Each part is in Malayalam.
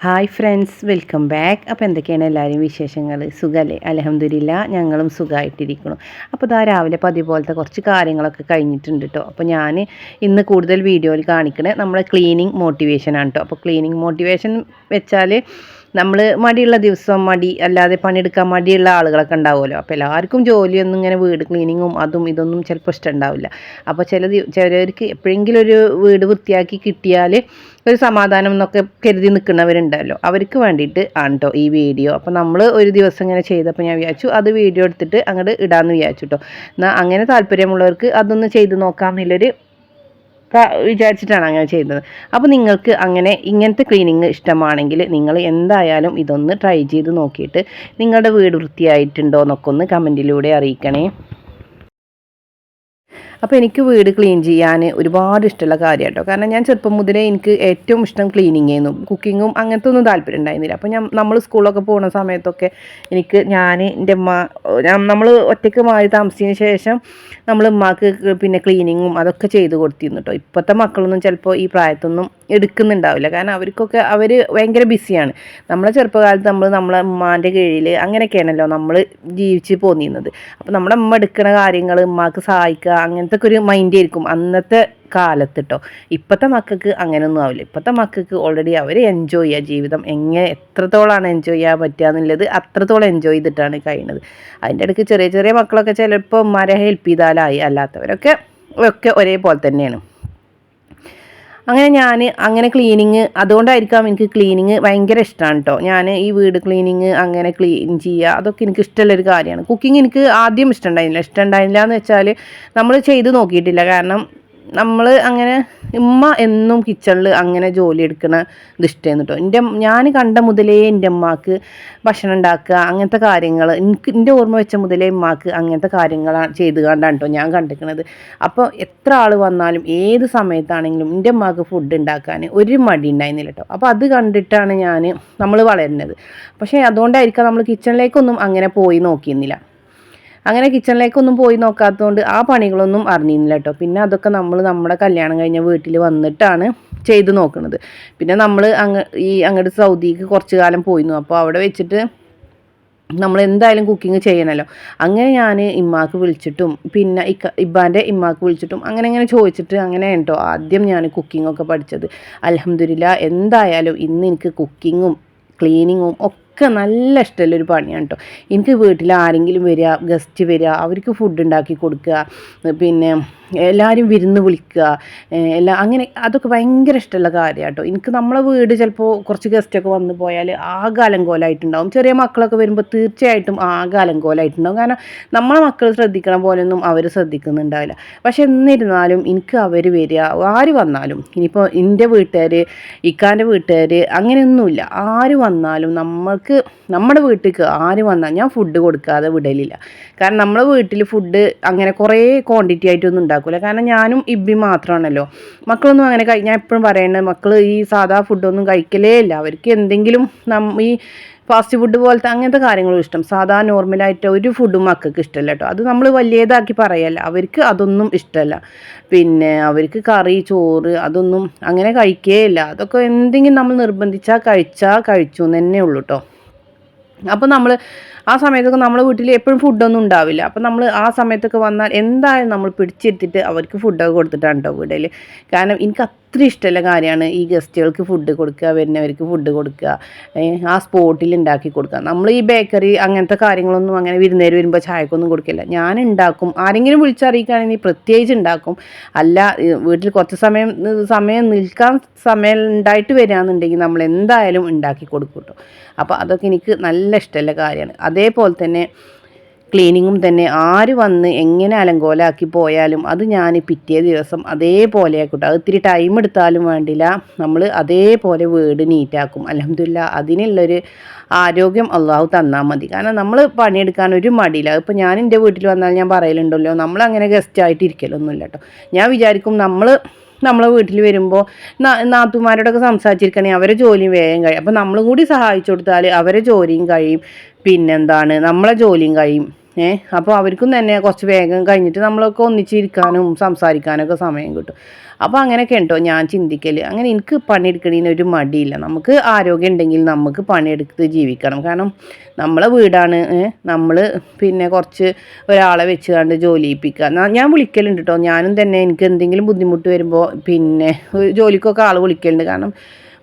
ഹായ് ഫ്രണ്ട്സ് വെൽക്കം ബാക്ക് അപ്പോൾ എന്തൊക്കെയാണ് എല്ലാവരും വിശേഷങ്ങൾ സുഖമല്ലേ അലഹമ്മദില്ല ഞങ്ങളും സുഖമായിട്ടിരിക്കുന്നു അപ്പോൾ ഇതാ രാവിലെ പതി പോലത്തെ കുറച്ച് കാര്യങ്ങളൊക്കെ കഴിഞ്ഞിട്ടുണ്ട് കേട്ടോ അപ്പോൾ ഞാൻ ഇന്ന് കൂടുതൽ വീഡിയോയിൽ കാണിക്കണേ നമ്മളെ ക്ലീനിങ് മോട്ടിവേഷനാണ് കേട്ടോ അപ്പോൾ ക്ലീനിങ് മോട്ടിവേഷൻ വെച്ചാൽ നമ്മൾ മടിയുള്ള ദിവസം മടി അല്ലാതെ പണിയെടുക്കാൻ മടിയുള്ള ആളുകളൊക്കെ ഉണ്ടാവുമല്ലോ. അപ്പോൾ എല്ലാവർക്കും ജോലിയൊന്നും ഇങ്ങനെ വീട് ക്ലീനിങ്ങും അതും ഇതൊന്നും ചിലപ്പോൾ ഇഷ്ടമുണ്ടാവില്ല അപ്പോൾ ചില ചിലവർക്ക് എപ്പോഴെങ്കിലും ഒരു വീട് വൃത്തിയാക്കി കിട്ടിയാൽ ഒരു സമാധാനം എന്നൊക്കെ കരുതി നിൽക്കുന്നവരുണ്ടല്ലോ. അവർക്ക് വേണ്ടിയിട്ട് ആണ് കേട്ടോ ഈ വീഡിയോ. അപ്പോൾ നമ്മൾ ഒരു ദിവസം ഇങ്ങനെ ചെയ്തപ്പോൾ ഞാൻ വിചാരിച്ചു അത് വീഡിയോ എടുത്തിട്ട് അങ്ങോട്ട് ഇടാമെന്ന് വിചാരിച്ചു കേട്ടോ എന്നാൽ അങ്ങനെ താല്പര്യമുള്ളവർക്ക് അതൊന്ന് ചെയ്ത് നോക്കാം എന്നുള്ളൊരു വിചാരിച്ചിട്ടാണ് അങ്ങനെ ചെയ്യുന്നത്. അപ്പോൾ നിങ്ങൾക്ക് അങ്ങനെ ഇങ്ങനത്തെ ക്ലീനിങ് ഇഷ്ടമാണെങ്കിൽ നിങ്ങൾ എന്തായാലും ഇതൊന്ന് ട്രൈ ചെയ്ത് നോക്കിയിട്ട് നിങ്ങളുടെ വീട് വൃത്തിയായിട്ടുണ്ടോ എന്നൊക്കെ ഒന്ന് കമന്റിലൂടെ അറിയിക്കണേ. അപ്പോൾ എനിക്ക് വീട് ക്ലീൻ ചെയ്യാൻ ഒരുപാട് ഇഷ്ടമുള്ള കാര്യം കേട്ടോ കാരണം ഞാൻ ചെറുപ്പം മുതലേ എനിക്ക് ഏറ്റവും ഇഷ്ടം ക്ലീനിങ് ആയിരുന്നു കുക്കിങ്ങും അങ്ങനത്തെ ഒന്നും താല്പര്യം ഉണ്ടായിരുന്നില്ല. അപ്പോൾ ഞാൻ നമ്മൾ സ്കൂളൊക്കെ പോകുന്ന സമയത്തൊക്കെ എനിക്ക് ഞാൻ എന്റെ അമ്മ നമ്മൾ ഒറ്റയ്ക്ക് മാറി താമസിച്ചതിന് ശേഷം നമ്മൾ ഉമ്മാക്ക് പിന്നെ ക്ലീനിങ്ങും അതൊക്കെ ചെയ്ത് കൊടുത്തിരുന്നു കേട്ടോ ഇപ്പോഴത്തെ മക്കളൊന്നും ചിലപ്പോൾ ഈ പ്രായത്തൊന്നും എടുക്കുന്നുണ്ടാവില്ല. കാരണം അവർക്കൊക്കെ അവർ ഭയങ്കര ബിസിയാണ്. നമ്മളെ ചെറുപ്പകാലത്ത് നമ്മൾ നമ്മളെ ഉമ്മാന്റെ കീഴിൽ അങ്ങനെയൊക്കെയാണല്ലോ നമ്മൾ ജീവിച്ച് പോന്നിരുന്നത്. അപ്പോൾ നമ്മുടെ അമ്മ എടുക്കുന്ന കാര്യങ്ങൾ ഉമ്മാക്ക് സഹായിക്കുക അങ്ങനത്തെ ഒരു മൈൻഡ് ആയിരിക്കും അന്നത്തെ കാലത്ത് കേട്ടോ ഇപ്പോഴത്തെ മക്കൾക്ക് അങ്ങനെയൊന്നും ആവില്ല. ഇപ്പോഴത്തെ മക്കൾക്ക് ഓൾറെഡി അവർ എൻജോയ് ചെയ്യുക ജീവിതം. എങ്ങനെ എത്രത്തോളമാണ് എൻജോയ് ചെയ്യാൻ പറ്റുക എന്നുള്ളത് അത്രത്തോളം എൻജോയ് ചെയ്തിട്ടാണ് കഴിയുന്നത്. അതിന്റെ ഇടയ്ക്ക് ചെറിയ ചെറിയ മക്കളൊക്കെ ചിലപ്പോൾ ഉമ്മാരെ ഹെൽപ്പ് ചെയ്താലായി. അല്ലാത്തവരൊക്കെ ഒക്കെ ഒരേപോലെ തന്നെയാണ്. അങ്ങനെ ഞാൻ അങ്ങനെ ക്ലീനിങ് അതുകൊണ്ടായിരിക്കാം എനിക്ക് ക്ലീനിങ് ഭയങ്കര ഇഷ്ടമാണ് കേട്ടോ ഞാൻ ഈ വീട് ക്ലീനിങ് അങ്ങനെ ക്ലീൻ ചെയ്യുക അതൊക്കെ എനിക്ക് ഇഷ്ടമുള്ളൊരു കാര്യമാണ്. കുക്കിംഗ് എനിക്ക് ആദ്യം ഇഷ്ടമുണ്ടായിരുന്നില്ല. ഇഷ്ടമുണ്ടായിരുന്നില്ല എന്ന് വെച്ചാൽ നമ്മൾ ചെയ്ത് നോക്കിയിട്ടില്ല. കാരണം നമ്മൾ അങ്ങനെ ഉമ്മ എന്നും കിച്ചണിൽ അങ്ങനെ ജോലി എടുക്കണ ഇത് ഇഷ്ടമായിരുന്നു കേട്ടോ എന്റെ ഞാൻ കണ്ട മുതലേ എന്റെ ഉമ്മാക്ക് ഭക്ഷണം ഉണ്ടാക്കുക അങ്ങനത്തെ കാര്യങ്ങൾ എനിക്ക് എന്റെ ഓർമ്മ വെച്ച മുതലേ ഉമ്മാക്ക് അങ്ങനത്തെ കാര്യങ്ങളാണ് ചെയ്ത് കണ്ടാണ് കേട്ടോ ഞാൻ കണ്ടിരിക്കുന്നത് അപ്പോൾ എത്ര ആൾ വന്നാലും ഏത് സമയത്താണെങ്കിലും എന്റെ ഉമ്മാക്ക് ഫുഡ് ഉണ്ടാക്കാൻ ഒരു മടി ഉണ്ടായിരുന്നില്ല കേട്ടോ അപ്പോൾ അത് കണ്ടിട്ടാണ് ഞാൻ നമ്മൾ വളരുന്നത്. പക്ഷേ അതുകൊണ്ടായിരിക്കാം നമ്മൾ കിച്ചണിലേക്കൊന്നും അങ്ങനെ പോയി നോക്കിയിരുന്നില്ല. അങ്ങനെ കിച്ചണിലേക്കൊന്നും പോയി നോക്കാത്തതുകൊണ്ട് ആ പണികളൊന്നും അറിഞ്ഞിരുന്നില്ല കേട്ടോ പിന്നെ അതൊക്കെ നമ്മൾ നമ്മുടെ കല്യാണം കഴിഞ്ഞ വീട്ടിൽ വന്നിട്ടാണ് ചെയ്ത് നോക്കുന്നത് പിന്നെ നമ്മൾ അങ്ങ് ഈ അങ്ങോട്ട് സൗദിക്ക് കുറച്ച് കാലം പോയിരുന്നു. അപ്പോൾ അവിടെ വെച്ചിട്ട് നമ്മൾ എന്തായാലും കുക്കിംഗ് ചെയ്യണമല്ലോ അങ്ങനെ ഞാൻ ഇമ്മാക്ക് വിളിച്ചിട്ടും പിന്നെ ഇക്ക ഇബ്ബാന്റെ ഇമ്മാക്ക് വിളിച്ചിട്ടും അങ്ങനെ അങ്ങനെ ചോദിച്ചിട്ട് അങ്ങനെ കേട്ടോ ആദ്യം ഞാൻ കുക്കിംഗ് ഒക്കെ പഠിച്ചത്. അലഹമ്മദില്ല എന്തായാലും ഇന്ന് എനിക്ക് കുക്കിങ്ങും ക്ലീനിങ്ങും ഒക്കെ ഒക്കെ നല്ല ഇഷ്ടമുള്ളൊരു പണിയാണ് കേട്ടോ എനിക്ക് വീട്ടിൽ ആരെങ്കിലും വരിക ഗസ്റ്റ് വരിക അവർക്ക് ഫുഡ് ഉണ്ടാക്കി കൊടുക്കുക പിന്നെ എല്ലാവരും വിരുന്ന് വിളിക്കുക എല്ലാ അങ്ങനെ അതൊക്കെ ഭയങ്കര ഇഷ്ടമുള്ള കാര്യമാണ് കേട്ടോ എനിക്ക് നമ്മളെ വീട് ചിലപ്പോൾ കുറച്ച് ഗസ്റ്റൊക്കെ വന്നു പോയാൽ ആകെ അലങ്കോലമായിട്ടുണ്ടാവും ചെറിയ മക്കളൊക്കെ വരുമ്പോൾ തീർച്ചയായിട്ടും ആകെ അലങ്കോലമായിട്ടുണ്ടാവും കാരണം നമ്മളെ മക്കൾ ശ്രദ്ധിക്കണ പോലെയൊന്നും അവർ ശ്രദ്ധിക്കുന്നുണ്ടാവില്ല. പക്ഷെ എന്നിരുന്നാലും എനിക്ക് അവർ വരിക ആര് വന്നാലും ഇനിയിപ്പോൾ എന്റെ വീട്ടുകാർ ഇക്കാന്റെ വീട്ടുകാർ അങ്ങനെയൊന്നുമില്ല. ആര് വന്നാലും നമ്മൾക്ക് നമ്മുടെ വീട്ടിലേക്ക് ആര് വന്നാൽ ഞാൻ ഫുഡ് കൊടുക്കാതെ വിടലില്ല. കാരണം നമ്മളെ വീട്ടിൽ ഫുഡ് അങ്ങനെ കുറേ ക്വാണ്ടിറ്റി ആയിട്ടൊന്നും ഉണ്ടാക്കില്ല കാരണം ഞാനും ഇബി മാത്രമാണല്ലോ മക്കളൊന്നും അങ്ങനെ കഴി ഞാൻ എപ്പോഴും പറയുന്നത് മക്കൾ ഈ സാധാ ഫുഡൊന്നും കഴിക്കലേ ഇല്ല. അവർക്ക് എന്തെങ്കിലും ഈ ഫാസ്റ്റ് ഫുഡ് പോലത്തെ അങ്ങനത്തെ കാര്യങ്ങളും ഇഷ്ടം. സാധാ നോർമലായിട്ട് ഒരു ഫുഡും മക്കൾക്ക് ഇഷ്ടമല്ല കേട്ടോ അത് നമ്മൾ വലിയതാക്കി പറയല്ല. അവർക്ക് അതൊന്നും ഇഷ്ടമല്ല പിന്നെ അവർക്ക് കറി ചോറ് അതൊന്നും അങ്ങനെ കഴിക്കേ ഇല്ല. അതൊക്കെ എന്തെങ്കിലും നമ്മൾ നിർബന്ധിച്ചാൽ കഴിച്ചാൽ കഴിച്ചു എന്ന് തന്നെ ഉള്ളൂ കേട്ടോ അപ്പോൾ നമ്മൾ ആ സമയത്തൊക്കെ നമ്മൾ വീട്ടിൽ എപ്പോഴും ഫുഡൊന്നും ഉണ്ടാവില്ല. അപ്പം നമ്മൾ ആ സമയത്തൊക്കെ വന്നാൽ എന്തായാലും നമ്മൾ പിടിച്ചെടുത്തിട്ട് അവർക്ക് ഫുഡൊക്കെ കൊടുത്തിട്ടാണ് കേട്ടോ വീട്ടിൽ കാരണം എനിക്ക് അത്ര ഇഷ്ടമുള്ള കാര്യമാണ് ഈ ഗസ്റ്റുകൾക്ക് ഫുഡ് കൊടുക്കുക വരുന്നവർക്ക് ഫുഡ് കൊടുക്കുക ആ സ്പോട്ടിൽ ഉണ്ടാക്കി കൊടുക്കുക. നമ്മൾ ഈ ബേക്കറി അങ്ങനത്തെ കാര്യങ്ങളൊന്നും അങ്ങനെ വിരുന്നേര് വരുമ്പോൾ ചായക്കൊന്നും കൊടുക്കില്ല. ഞാൻ ഉണ്ടാക്കും. ആരെങ്കിലും വിളിച്ചറിയിക്കുകയാണെങ്കിൽ പ്രത്യേകിച്ച് ഉണ്ടാക്കും. അല്ല വീട്ടിൽ കുറച്ച് സമയം സമയം നിൽക്കാൻ സമയം ഉണ്ടായിട്ട് വരികയാണെന്നുണ്ടെങ്കിൽ നമ്മൾ എന്തായാലും ഉണ്ടാക്കി കൊടുക്കും കേട്ടോ. അപ്പോൾ അതൊക്കെ എനിക്ക് നല്ല ഇഷ്ടമുള്ള കാര്യമാണ്. അതേപോലെ തന്നെ ക്ലീനിങ്ങും തന്നെ ആര് വന്ന് എങ്ങനെ അലങ്കോലാക്കി പോയാലും അത് ഞാൻ പിറ്റേ ദിവസം അതേപോലെ ആക്കട്ടെ അത് ഇത്തിരി ടൈം എടുത്താലും വേണ്ടില്ല. നമ്മൾ അതേപോലെ വീട് നീറ്റാക്കും അലഹമില്ല അതിനുള്ളൊരു ആരോഗ്യം അള്ളാഹു തന്നാൽ മതി. കാരണം നമ്മൾ പണിയെടുക്കാൻ ഒരു മടിയില്ല. ഇപ്പോൾ ഞാൻ എന്റെ വീട്ടിൽ വന്നാൽ ഞാൻ പറയലുണ്ടല്ലോ നമ്മൾ അങ്ങനെ ഗസ്റ്റായിട്ട് ഇരിക്കലൊന്നുമില്ല കേട്ടോ ഞാൻ വിചാരിക്കും നമ്മൾ നമ്മളെ വീട്ടിൽ വരുമ്പോൾ നാത്തുമാരോടൊക്കെ സംസാരിച്ചിരിക്കണേ അവരെ ജോലിയും വേഗം കഴിയും. അപ്പോൾ നമ്മളും കൂടി സഹായിച്ചു കൊടുത്താൽ അവരെ ജോലിയും കഴിയും. പിന്നെന്താണ്? നമ്മളെ ജോലിയും കഴിയും. ഏഹ് അപ്പോൾ അവർക്കും തന്നെ കുറച്ച് വേഗം കഴിഞ്ഞിട്ട് നമ്മളൊക്കെ ഒന്നിച്ചിരിക്കാനും സംസാരിക്കാനൊക്കെ സമയം കിട്ടും. അപ്പോൾ അങ്ങനെയൊക്കെ ഉണ്ടോ? ഞാൻ ചിന്തിക്കൽ അങ്ങനെ എനിക്ക് പണിയെടുക്കണതിന് ഒരു മടിയില്ല. നമുക്ക് ആരോഗ്യം ഉണ്ടെങ്കിൽ നമുക്ക് പണിയെടുത്ത് ജീവിക്കണം. കാരണം നമ്മളെ വീടാണ്. നമ്മൾ പിന്നെ കുറച്ച് ഒരാളെ വെച്ച് കണ്ട് ജോലിയിപ്പിക്കുക ഞാൻ വിളിക്കലുണ്ട് കേട്ടോ ഞാനും തന്നെ എനിക്ക് എന്തെങ്കിലും ബുദ്ധിമുട്ട് വരുമ്പോൾ പിന്നെ ജോലിക്കൊക്കെ ആൾ വിളിക്കലുണ്ട്. കാരണം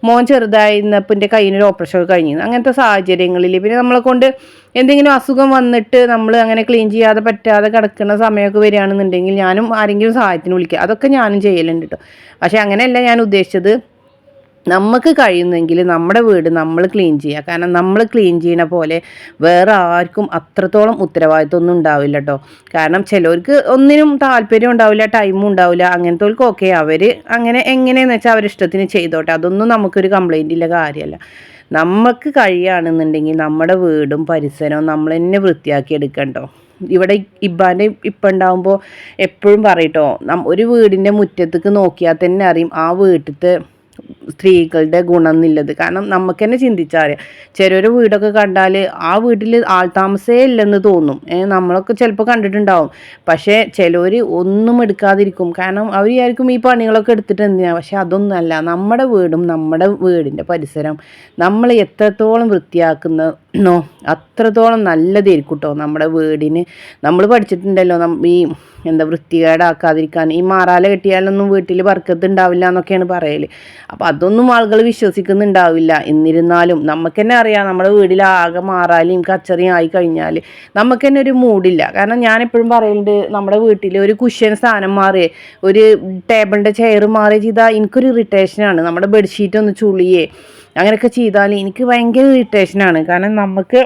മോൻ ചെറുതായിരുന്നപ്പോൾ എന്റെ കയ്യിനൊരു ഓപ്പറേഷൻ കഴിഞ്ഞിരുന്നു. അങ്ങനത്തെ സാഹചര്യങ്ങളിൽ പിന്നെ നമ്മളെ കൊണ്ട് എന്തെങ്കിലും അസുഖം വന്നിട്ട് നമ്മൾ അങ്ങനെ ക്ലീൻ ചെയ്യാതെ പറ്റാതെ കിടക്കുന്ന സമയമൊക്കെ വരികയാണെന്നുണ്ടെങ്കിൽ ഞാനും ആരെങ്കിലും സഹായത്തിന് വിളിക്കുക. അതൊക്കെ ഞാനും ചെയ്യലുണ്ട് കേട്ടോ പക്ഷേ അങ്ങനെയല്ല ഞാൻ ഉദ്ദേശിച്ചത്. നമുക്ക് കഴിയുന്നെങ്കിൽ നമ്മുടെ വീട് നമ്മൾ ക്ലീൻ ചെയ്യുക. കാരണം നമ്മൾ ക്ലീൻ ചെയ്യണ പോലെ വേറെ ആർക്കും അത്രത്തോളം ഉത്തരവാദിത്വമൊന്നും ഉണ്ടാവില്ല കേട്ടോ കാരണം ചിലവർക്ക് ഒന്നിനും താല്പര്യം ഉണ്ടാവില്ല ടൈമും ഉണ്ടാവില്ല അങ്ങനത്തെ അവർ അങ്ങനെ എങ്ങനെയെന്ന് വെച്ചാൽ അവരിഷ്ടത്തിന് ചെയ്തോട്ടെ. അതൊന്നും നമുക്കൊരു കംപ്ലൈന്റ് ഇല്ല കാര്യമല്ല നമുക്ക് കഴിയുകയാണെന്നുണ്ടെങ്കിൽ നമ്മുടെ വീടും പരിസരവും നമ്മൾ തന്നെ വൃത്തിയാക്കി എടുക്കണ്ടോ ഇവിടെ ഇബ്ബാന്റെ ഇപ്പം ഉണ്ടാകുമ്പോൾ എപ്പോഴും പറയട്ടോ ഒരു വീടിന്റെ മുറ്റത്തേക്ക് നോക്കിയാൽ തന്നെ അറിയും. ആ വീട്ടിലത്തെ സ്ത്രീകളുടെ ഗുണം എന്നുള്ളത്. കാരണം നമുക്ക് തന്നെ ചിന്തിച്ചാൽ ചെറിയൊരു വീടൊക്കെ കണ്ടാൽ ആ വീട്ടിൽ ആൾ താമസേ ഇല്ലെന്ന് തോന്നും. നമ്മളൊക്കെ ചിലപ്പോൾ കണ്ടിട്ടുണ്ടാവും. പക്ഷേ ചിലവർ ഒന്നും എടുക്കാതിരിക്കും. കാരണം അവർ വിചാരിക്കും ഈ പണികളൊക്കെ എടുത്തിട്ട് എന്തിനാണ് പക്ഷെ അതൊന്നുമല്ല. നമ്മുടെ വീടും നമ്മുടെ വീടിന്റെ പരിസരം നമ്മൾ എത്രത്തോളം വൃത്തിയാക്കുന്നോ അത്രത്തോളം നല്ലതായിരിക്കും കേട്ടോ നമ്മുടെ വീടിന്. നമ്മൾ പഠിച്ചിട്ടുണ്ടല്ലോ ഈ എന്താ വൃത്തികേടാക്കാതിരിക്കാൻ ഈ മാറാല കെട്ടിയാലൊന്നും വീട്ടിൽ വർക്കത്ത് ഉണ്ടാവില്ല എന്നൊക്കെയാണ് പറയൽ അപ്പോൾ അതൊന്നും ആളുകൾ വിശ്വസിക്കുന്നുണ്ടാവില്ല. എന്നിരുന്നാലും നമുക്ക് തന്നെ അറിയാം നമ്മുടെ വീട്ടിൽ ആകെ മാറാലും കച്ചറിയും ആയി കഴിഞ്ഞാൽ നമുക്ക് തന്നെ ഒരു മൂടില്ല. കാരണം ഞാൻ എപ്പോഴും പറയുന്നുണ്ട് നമ്മുടെ വീട്ടിൽ ഒരു കുഷ്യൻ സ്ഥാനം മാറിയേ ഒരു ടേബിളിന്റെ ചെയർ മാറി ചെയ്താൽ എനിക്കൊരു ഇറിറ്റേഷനാണ്. നമ്മുടെ ബെഡ്ഷീറ്റ് ഒന്ന് ചുളിയേ അങ്ങനെയൊക്കെ ചെയ്താൽ എനിക്ക് ഭയങ്കര ഇറിറ്റേഷനാണ് കാരണം നമുക്ക്